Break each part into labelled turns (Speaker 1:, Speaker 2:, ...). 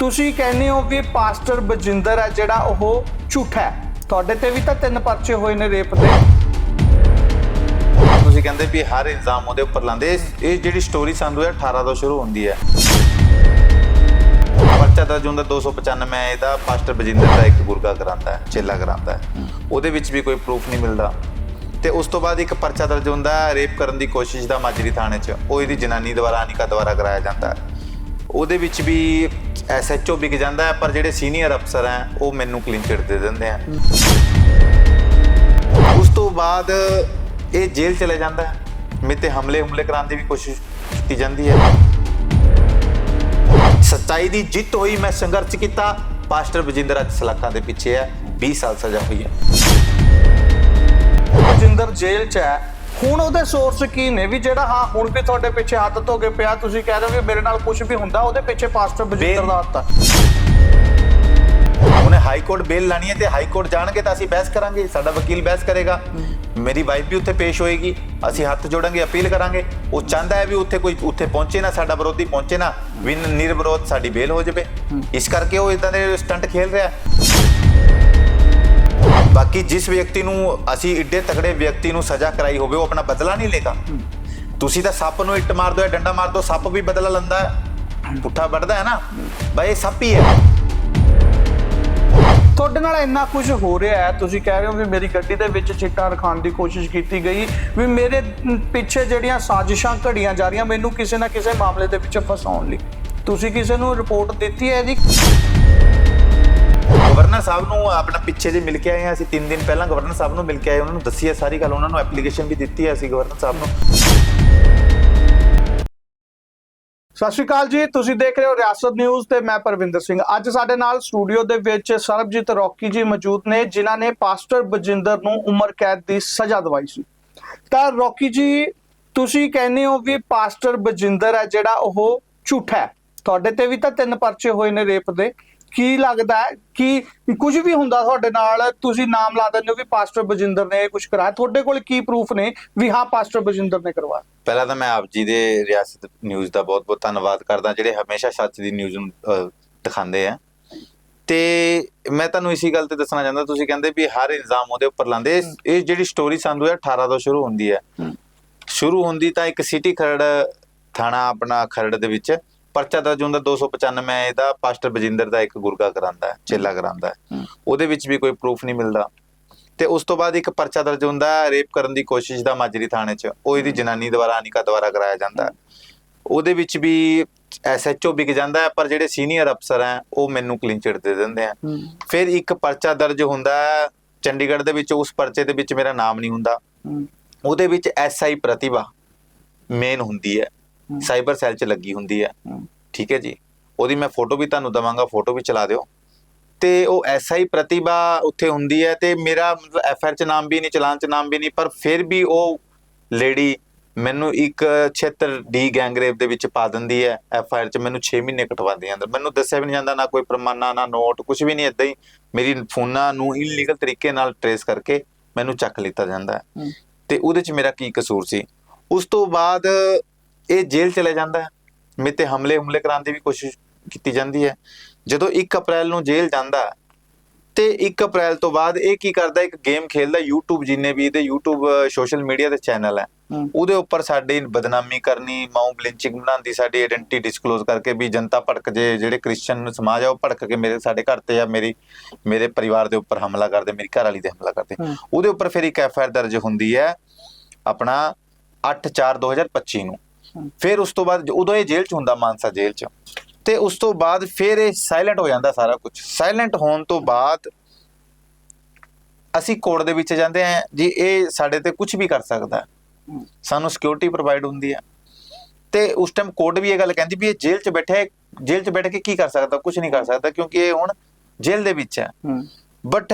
Speaker 1: ਤੁਸੀਂ ਕਹਿੰਦੇ ਹੋ ਕਿ ਪਾਸਟਰ ਬਜਿੰਦਰ ਹੈ ਜਿਹੜਾ ਉਹ ਝੂਠਾ ਹੈ। ਤੁਹਾਡੇ ਤੇ ਵੀ ਤਾਂ ਤਿੰਨ ਪਰਚੇ ਹੋਏ ਨੇ ਰੇਪ ਦੇ।
Speaker 2: ਤੁਸੀਂ ਕਹਿੰਦੇ ਵੀ ਹਰ ਇਲਜ਼ਾਮ ਉਹਦੇ ਉੱਪਰ ਲਾਉਂਦੇ, ਇਹ- ਇਹ ਜਿਹੜੀ ਸਟੋਰੀ ਸਾਨੂੰ 2018 ਤੋਂ ਸ਼ੁਰੂ ਹੁੰਦੀ ਹੈ। ਪਰਚਾ ਦਰਜ ਹੁੰਦਾ 295 ਇਹਦਾ ਪਾਸਟਰ ਬਜਿੰਦਰ ਦਾ ਇੱਕ ਗੁਰਗਾ ਕਰਾਂਦਾ ਹੈ, ਚੇਲਾ ਕਰਾਂਦਾ ਹੈ। ਉਹਦੇ ਵਿੱਚ ਵੀ ਕੋਈ ਪ੍ਰੂਫ ਨਹੀਂ ਮਿਲਦਾ। ਤੇ ਉਸ ਤੋਂ ਬਾਅਦ ਇੱਕ ਪਰਚਾ ਦਰਜ ਹੁੰਦਾ ਰੇਪ ਕਰਨ ਦੀ ਕੋਸ਼ਿਸ਼ ਦਾ ਮਾਜਰੀ ਥਾਣੇ 'ਚ। ਉਹ ਇਹਦੀ ਜਨਾਨੀ ਦੁਆਰਾ, ਅਨਿਕਾ ਦੁਆਰਾ ਕਰਾਇਆ ਜਾਂਦਾ ਹੈ। ਉਹਦੇ ਵਿੱਚ ਵੀ ਐਸਐਚਓ ਵਿਕ ਜਾਂਦਾ ਹੈ, ਪਰ ਜਿਹੜੇ ਸੀਨੀਅਰ ਅਫਸਰ ਹੈ, ਉਹ ਮੈਨੂੰ ਕਲੀਨ ਚਿਟ ਦੇ ਦਿੰਦੇ ਆ। ਉਸ ਤੋਂ ਬਾਅਦ ਇਹ ਜੇਲ੍ਹ ਚਲੇ ਜਾਂਦਾ ਹੈ। ਮੇਰੇ ਤੇ ਹਮਲੇ ਹਮਲੇ ਕਰਾਉਣ ਦੀ ਵੀ ਕੋਸ਼ਿਸ਼ ਕੀਤੀ ਜਾਂਦੀ ਹੈ। ਸੱਚਾਈ ਦੀ ਜਿੱਤ ਹੋਈ, ਮੈਂ ਸੰਘਰਸ਼ ਕੀਤਾ। ਪਾਸਟਰ ਬਜਿੰਦਰ ਅੱਜ ਸਲਾਖਾਂ ਦੇ ਪਿੱਛੇ ਹੈ। 20 ਸਾਲ ਸਜ਼ਾ ਹੋਈ ਹੈ।
Speaker 1: ਬਜਿੰਦਰ ਜੇਲ੍ਹ 'ਚ ਹੈ। ਹੁਣ ਉਹਦੇ ਸੋਰਸ ਕੀ ਨੇ ਵੀ ਜਿਹੜਾ ਹਾਂ ਹੁਣ ਵੀ ਤੁਹਾਡੇ ਪਿੱਛੇ ਹੱਥ ਧੋ ਕੇ ਪਿਆ ਤੁਸੀਂ ਕਹਿ ਰਹੇ ਹੋ ਕਿ ਮੇਰੇ ਨਾਲ ਕੁਝ ਵੀ ਹੁੰਦਾ ਉਹਦੇ ਪਿੱਛੇ ਪਾਸਟਰ ਬਜਿੰਦਰ ਦਾ ਹੱਥ ਹੈ
Speaker 2: ਉਹਨੇ ਹਾਈ ਕੋਰਟ ਬੇਲ ਲਾਣੀ ਹੈ ਤੇ ਹਾਈ ਕੋਰਟ ਜਾਣਗੇ ਤਾਂ ਅਸੀਂ ਬਹਿਸ ਕਰਾਂਗੇ ਸਾਡਾ ਵਕੀਲ ਬਹਿਸ ਕਰੇਗਾ। ਮੇਰੀ ਵਾਈਫ ਵੀ ਉੱਥੇ ਪੇਸ਼ ਹੋਏਗੀ ਅਸੀਂ ਹੱਥ ਜੋੜਾਂਗੇ ਅਪੀਲ ਕਰਾਂਗੇ। ਉਹ ਚਾਹੁੰਦਾ ਹੈ ਵੀ ਉੱਥੇ ਕੋਈ ਉੱਥੇ ਪਹੁੰਚੇ ਨਾ ਸਾਡਾ ਵਿਰੋਧੀ ਪਹੁੰਚੇ ਨਾ ਵਿਨ ਨਿਰਵਿਰੋਧ ਸਾਡੀ ਬੇਲ ਹੋ ਜਾਵੇ। ਇਸ ਕਰਕੇ ਉਹ ਇਦਾਂ ਦੇ ਸਟੰਟ ਖੇਲ ਰਿਹਾ। ਬਾਕੀ ਜਿਸ ਵਿਅਕਤੀ ਨੂੰ ਅਸੀਂ ਇੱਡੇ ਤਕੜੇ ਵਿਅਕਤੀ ਨੂੰ ਸਜ਼ਾ ਕਰਾਈ ਹੋਵੇ, ਉਹ ਆਪਣਾ ਬਦਲਾ ਨਹੀਂ ਲੇਗਾ ਤੁਸੀਂ ਤਾਂ ਸੱਪ ਨੂੰ ਇੱਟ ਮਾਰ ਦੋ ਜਾਂ ਡੰਡਾ ਮਾਰ ਦੋ, ਸੱਪ ਵੀ ਬਦਲਾ ਲੈਂਦਾ ਹੈ। ਪੁੱਠਾ ਵੱਢਦਾ ਹੈ ਨਾ। ਬਈ ਇਹ ਸੱਪ ਹੀ ਹੈ।
Speaker 1: ਤੁਹਾਡੇ ਨਾਲ ਇੰਨਾ ਕੁਝ ਹੋ ਰਿਹਾ ਹੈ। ਤੁਸੀਂ ਕਹਿ ਰਹੇ ਹੋ ਵੀ ਮੇਰੀ ਗੱਡੀ ਦੇ ਵਿੱਚ ਚਿੱਟਾ ਰਖਾਉਣ ਦੀ ਕੋਸ਼ਿਸ਼ ਕੀਤੀ ਗਈ। ਵੀ ਮੇਰੇ ਪਿੱਛੇ ਜਿਹੜੀਆਂ ਸਾਜ਼ਿਸ਼ਾਂ ਘੜੀਆਂ ਜਾ ਰਹੀਆਂ, ਮੈਨੂੰ ਕਿਸੇ ਨਾ ਕਿਸੇ ਮਾਮਲੇ ਦੇ ਵਿੱਚ ਫਸਾਉਣ ਲਈ। ਤੁਸੀਂ ਕਿਸੇ ਨੂੰ ਰਿਪੋਰਟ ਦਿੱਤੀ ਹੈ ਇਹਦੀ?
Speaker 2: ਗਵਰਨਰ ਸਾਹਿਬ ਨੂੰ ਆਪਣਾ ਪਿੱਛੇ ਜੇ ਮਿਲ ਕੇ ਆਏ ਹਾਂ ਅਸੀਂ 3 ਦਿਨ ਪਹਿਲਾਂ ਗਵਰਨਰ ਸਾਹਿਬ ਨੂੰ ਮਿਲ ਕੇ ਆਏ, ਉਹਨਾਂ ਨੂੰ ਦੱਸੀ ਹੈ ਸਾਰੀ ਗੱਲ, ਉਹਨਾਂ ਨੂੰ ਐਪਲੀਕੇਸ਼ਨ ਵੀ ਦਿੱਤੀ ਹੈ ਅਸੀਂ ਗਵਰਨਰ ਸਾਹਿਬ ਨੂੰ।
Speaker 1: ਸਤਿ ਸ਼੍ਰੀ ਅਕਾਲ ਜੀ, ਤੁਸੀਂ ਦੇਖ ਰਹੇ ਹੋ ਰਿਆਸਤ ਨਿਊਜ਼ ਤੇ ਮੈਂ ਪਰਵਿੰਦਰ ਸਿੰਘ। ਅੱਜ ਸਾਡੇ ਨਾਲ ਸਟੂਡੀਓ ਦੇ ਵਿੱਚ ਸਰਬਜੀਤ ਰੌਕੀ ਜੀ ਮੌਜੂਦ ਨੇ, ਜਿਨ੍ਹਾਂ ਨੇ ਪਾਸਟਰ ਬਜਿੰਦਰ ਨੂੰ ਉਮਰ ਕੈਦ ਦੀ ਸਜ਼ਾ ਦਵਾਈ ਸੀ। ਤਾਂ ਰੌਕੀ ਜੀ, ਤੁਸੀਂ ਕਹਿੰਦੇ ਹੋ ਵੀ ਪਾਸਟਰ ਬਜਿੰਦਰ ਹੈ ਜਿਹੜਾ ਉਹ ਝੂਠਾ ਹੈ। ਤੁਹਾਡੇ ਤੇ ਵੀ ਤਾਂ ਤਿੰਨ ਪਰਚੇ ਹੋਏ ਨੇ ਰੇਪ ਦੇ। ਕੀ ਲੱਗਦਾ ਹੈ ਕਿ ਕੁਝ ਵੀ ਹੁੰਦਾ ਤੁਹਾਡੇ ਨਾਲ ਤੁਸੀਂ ਨਾਮ ਲਾ ਦਿੰਦੇ ਹੋ ਵੀ ਪਾਸਟਰ ਬਜਿੰਦਰ ਨੇ ਇਹ ਕੁਝ ਕਰਾਇਆ। ਤੁਹਾਡੇ ਕੋਲ ਕੀ ਪ੍ਰੂਫ ਨੇ ਵੀ ਹਾਂ ਪਾਸਟਰ ਬਜਿੰਦਰ ਨੇ ਕਰਵਾਇਆ?
Speaker 2: ਪਹਿਲਾਂ ਤਾਂ ਮੈਂ ਆਪ ਜੀ ਦੇ ਰਿਆਸਤ ਨਿਊਜ਼ ਦਾ ਬਹੁਤ-ਬਹੁਤ ਧੰਨਵਾਦ ਕਰਦਾ ਜਿਹੜੇ ਹਮੇਸ਼ਾ ਸੱਚ ਦੀ ਨਿਊਜ਼ ਨੂੰ ਦਿਖਾਉਂਦੇ ਆ। ਤੇ ਮੈਂ ਤੁਹਾਨੂੰ ਇਸੀ ਗੱਲ ਤੇ ਦੱਸਣਾ ਚਾਹੁੰਦਾ ਤੁਸੀਂ ਕਹਿੰਦੇ ਵੀ ਹਰ ਇਲਜ਼ਾਮ ਉਹਦੇ ਉੱਪਰ ਲਾਉਂਦੇ। ਇਹ- ਜਿਹੜੀ ਸਟੋਰੀ ਸਾਨੂੰ 2018 ਤੋਂ ਸ਼ੁਰੂ ਹੁੰਦੀ ਹੈ। ਸ਼ੁਰੂ ਹੁੰਦੀ ਤਾਂ ਇੱਕ ਸਿਟੀ ਖਰੜ ਥਾਣਾ ਆਪਣਾ ਖਰੜ ਦੇ ਵਿੱਚ। ਪਰਚਾ ਦਰਜ ਹੁੰਦਾ 295 ਇਹਦਾ ਪਾਸਟਰ ਬਜਿੰਦਰ ਦਾ ਇੱਕ ਗੁਰਗਾ ਕਰਾਂਦਾ ਹੈ ਚੇਲਾ ਕਰਾਂਦਾ। ਹੈ। ਉਹਦੇ ਵਿੱਚ ਵੀ ਕੋਈ ਪ੍ਰੂਫ ਨਹੀਂ ਮਿਲਦਾ। ਤੇ ਉਸ ਤੋਂ ਬਾਅਦ ਇੱਕ ਪਰਚਾ ਦਰਜ ਹੁੰਦਾ ਹੈ ਰੇਪ ਕਰਨ ਦੀ ਕੋਸ਼ਿਸ਼ ਦਾ ਮਾਜਰੀ ਥਾਣੇ 'ਚ। ਉਹ ਇਹਦੀ ਜਨਾਨੀ ਦੁਆਰਾ ਅਨਿਕਾ ਦੁਆਰਾ ਕਰਾਇਆ ਜਾਂਦਾ। ਹੈ ਉਹਦੇ ਵਿੱਚ ਵੀ ਐਸਐਚਓ ਵਿਕ ਜਾਂਦਾ ਹੈ ਪਰ ਜਿਹੜੇ ਸੀਨੀਅਰ ਅਫਸਰ ਹੈ ਉਹ ਮੈਨੂੰ ਕਲੀਨ ਚਿਟ ਦੇ ਦਿੰਦੇ ਆ। ਫਿਰ ਇੱਕ ਪਰਚਾ ਦਰਜ ਹੁੰਦਾ ਹੈ ਚੰਡੀਗੜ੍ਹ ਦੇ ਵਿੱਚ ਉਸ ਪਰਚੇ ਦੇ ਵਿੱਚ ਮੇਰਾ ਨਾਮ ਨਹੀਂ ਹੁੰਦਾ। ਉਹਦੇ ਵਿੱਚ ਐਸਆਈ ਪ੍ਰਤਿਭਾ ਮੇਨ ਹੁੰਦੀ ਹੈ। ਸਾਈਬਰ ਸੈੱਲ 'ਚ ਲੱਗੀ ਹੁੰਦੀ ਹੈ। ਠੀਕ ਹੈ ਜੀ। ਉਹਦੀ ਮੈਂ ਫੋਟੋ ਵੀ ਤੁਹਾਨੂੰ ਦਵਾਂਗਾ ਫੋਟੋ ਵੀ ਚਲਾ ਦਿਓ। ਤੇ ਉਹ ਐਸਆਈ ਪ੍ਰਤਿਭਾ ਉੱਥੇ ਹੁੰਦੀ ਹੈ ਤੇ ਮੇਰਾ ਐਫਆਰ 'ਚ ਨਾਮ ਵੀ ਨਹੀਂ ਚਲਾਨ 'ਚ ਨਾਮ ਵੀ ਨਹੀਂ ਪਰ ਫਿਰ ਵੀ ਉਹ ਲੇਡੀ ਮੈਨੂੰ ਇੱਕ 76 ਡੀ ਗੈਂਗਰੇਪ ਦੇ ਵਿੱਚ ਪਾ ਦਿੰਦੀ ਹੈ ਐਫਆਰ 'ਚ। ਮੈਨੂੰ 6 ਮਹੀਨੇ ਕਟਵਾਉਂਦੀ ਅੰਦਰ। ਮੈਨੂੰ ਦੱਸਿਆ ਵੀ ਨਹੀਂ ਜਾਂਦਾ ਨਾ ਕੋਈ ਪ੍ਰਮਾਣਾ ਨਾ ਨੋਟ ਕੁਝ ਵੀ ਨਹੀਂ ਇਦਾਂ ਹੀ ਮੇਰੀ ਫੋਨਾਂ ਨੂੰ ਇਲੀਗਲ ਤਰੀਕੇ ਨਾਲ ਟਰੇਸ ਕਰਕੇ ਮੈਨੂੰ ਚੱਕ ਲਿੱਤਾ ਜਾਂਦਾ ਤੇ ਉਹਦੇ 'ਚ ਮੇਰਾ ਕੀ ਕਸੂਰ ਸੀ? ਉਸ ਤੋਂ ਬਾਅਦ ਇਹ ਜੇਲ੍ਹ ਚਲੇ ਜਾਂਦਾ ਹੈ। ਮੇਰੇ ਤੇ ਹਮਲੇ ਹਮਲੇ ਕਰਾਉਣ ਦੀ ਵੀ ਕੋਸ਼ਿਸ਼ ਕੀਤੀ ਜਾਂਦੀ ਹੈ। ਜਦੋਂ 1 ਅਪ੍ਰੈਲ ਨੂੰ ਜੇਲ੍ਹ ਜਾਂਦਾ ਤੇ 1 ਅਪ੍ਰੈਲ ਤੋਂ ਬਾਅਦ ਇਹ ਕੀ ਕਰਦਾ ਇੱਕ ਗੇਮ ਖੇਲਦਾ YouTube ਜਿੰਨੇ ਵੀ ਇਹਦੇ YouTube ਸੋਸ਼ਲ ਮੀਡੀਆ ਦੇ ਚੈਨਲ ਹੈ। ਉਹਦੇ ਉੱਪਰ ਸਾਡੀ ਬਦਨਾਮੀ ਕਰਨੀ ਮਾਊ ਬਲਿੰਚਿੰਗ ਬਣਾਉਂਦੀ ਸਾਡੀ ਆਇਡੈਂਟੀ ਡਿਸਕਲੋਜ਼ ਕਰਕੇ ਵੀ ਜਨਤਾ ਭੜਕ ਜੇ ਜਿਹੜੇ ਕ੍ਰਿਸਚੀਅਨ ਸਮਾਜ ਆ ਉਹ ਭੜਕ ਕੇ ਮੇਰੇ ਸਾਡੇ ਘਰ ਤੇ ਜਾਂ ਮੇਰੀ ਮੇਰੇ ਪਰਿਵਾਰ ਦੇ ਉੱਪਰ ਹਮਲਾ ਕਰਦੇ ਮੇਰੀ ਘਰ ਵਾਲੀ ਤੇ ਹਮਲਾ ਕਰਦੇ। ਉਹਦੇ ਉੱਪਰ ਫਿਰ ਇੱਕ ਐਫ ਆਰ ਦਰਜ ਹੁੰਦੀ ਹੈ ਆਪਣਾ 8/4/2025 ਨੂੰ। ਫਿਰ ਉਸ ਤੋਂ ਬਾਅਦ ਉਦੋਂ ਇਹ ਜੇਲ੍ਹ ਚ ਹੁੰਦਾ ਮਾਨਸਾ ਜੇਲ੍ਹ ਚ। ਤੇ ਉਸ ਤੋਂ ਬਾਅਦ ਫਿਰ ਇਹ ਸਾਇਲੈਂਟ ਹੋ ਜਾਂਦਾ ਸਾਰਾ ਕੁਝ ਸਾਇਲੈਂਟ ਹੋਣ ਤੋਂ ਬਾਅਦ ਅਸੀਂ ਕੋਰਟ ਦੇ ਵਿੱਚ ਜਾਂਦੇ ਹਾਂ ਜੀ ਇਹ ਸਾਡੇ ਤੇ ਕੁਝ ਵੀ ਕਰ ਸਕਦਾ। ਸਾਨੂੰ ਸਿਕਿਉਰਿਟੀ ਪ੍ਰੋਵਾਈਡ ਹੁੰਦੀ ਹੈ। ਤੇ ਉਸ ਟਾਈਮ ਕੋਰਟ ਵੀ ਇਹ ਗੱਲ ਕਹਿੰਦੀ ਵੀ ਇਹ ਜੇਲ੍ਹ 'ਚ ਬੈਠਾ ਹੈ ਜੇਲ੍ਹ 'ਚ ਬੈਠ ਕੇ ਕੀ ਕਰ ਸਕਦਾ ਕੁਝ ਨਹੀਂ ਕਰ ਸਕਦਾ ਕਿਉਂਕਿ ਇਹ ਹੁਣ ਜੇਲ੍ਹ ਦੇ ਵਿੱਚ ਹੈ। ਬਟ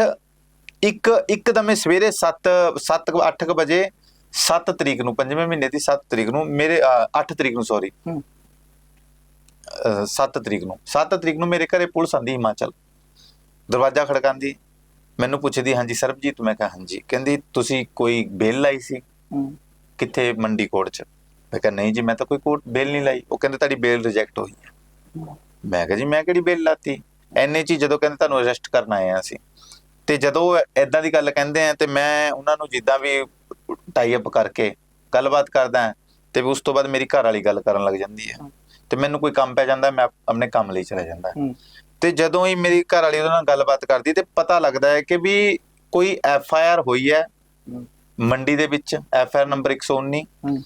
Speaker 2: ਇੱਕ ਇੱਕਦਮ ਸਵੇਰੇ 7 7 8 ਵਜੇ 7 ਤਰੀਕ ਨੂੰ ਪੰਜਵੇਂ ਮਹੀਨੇ ਦੀ 7 ਤਰੀਕ ਨੂੰ ਮੇਰੇ 8 ਤਰੀਕ ਨੂੰ ਸੌਰੀ
Speaker 1: ਹਮ।
Speaker 2: 7 ਤਰੀਕ ਨੂੰ। 7 ਤਰੀਕ ਨੂੰ ਮੇਰੇ ਘਰੇ ਪੁਲਿਸ ਆਂਦੀ ਹਿਮਾਚਲ। ਦਰਵਾਜ਼ਾ ਖੜਕਾਉਂਦੀ। ਮੈਨੂੰ ਪੁੱਛਦੀ ਹਾਂਜੀ ਸਰਬਜੀਤ? ਮੈਂ ਕਿਹਾ ਹਾਂਜੀ। ਕਹਿੰਦੀ ਤੁਸੀਂ ਕੋਈ ਬੇਲ ਲਾਈ ਸੀ? ਕਿੱਥੇ? ਮੰਡੀ ਕੋਰਟ 'ਚ। ਮੈਂ ਕਿਹਾ ਨਹੀਂ ਜੀ ਮੈਂ ਤਾਂ ਕੋਈ ਕੋਰਟ ਬੇਲ ਨਹੀਂ ਲਾਈ। ਉਹ ਕਹਿੰਦੇ ਤੁਹਾਡੀ ਬੇਲ ਰਿਜੈਕਟ ਹੋਈ ਹੈ। ਮੈਂ ਕਿਹਾ ਜੀ ਮੈਂ ਕਿਹੜੀ ਬੇਲ ਲਾਤੀ? ਐਨੇ ਚ ਜਦੋਂ ਕਹਿੰਦੇ ਤੁਹਾਨੂੰ ਅਰੈਸਟ ਕਰਨ ਆਏ ਆ ਅਸੀਂ। ਤੇ ਜਦੋਂ ਐਦਾਂ ਦੀ ਗੱਲ ਕਹਿੰਦੇ ਆ ਤੇ ਮੈਂ ਉਹਨਾਂ ਨੂੰ ਜਿੱਦਾਂ ਵੀ ਟਾਈ ਅਪ ਕਰਕੇ ਗੱਲਬਾਤ ਕਰਦਾ ਤੇ ਉਸ ਤੋਂ ਬਾਅਦ ਮੇਰੀ ਘਰ ਵਾਲੀ ਗੱਲ ਕਰਨ ਲੱਗ ਜਾਂਦੀ ਹੈ ਤੇ ਮੈਨੂੰ ਕੋਈ ਕੰਮ ਪੈ ਜਾਂਦਾ ਮੈਂ ਆਪਣੇ ਕੰਮ ਲਈ ਚਲਾ ਜਾਂਦਾ। ਤੇ ਜਦੋਂ ਹੀ ਮੇਰੀ ਘਰ ਵਾਲੀ ਉਹਦੇ ਨਾਲ ਗੱਲਬਾਤ ਕਰਦੀ ਤੇ ਪਤਾ ਲੱਗਦਾ ਹੈ ਕਿ ਵੀ ਕੋਈ ਐਫ ਆਈ ਆਰ ਹੋਈ ਹੈ ਮੰਡੀ ਦੇ ਵਿੱਚ ਐਫ ਆਈ ਆਰ ਨੰਬਰ 119
Speaker 1: ਹੂੰ।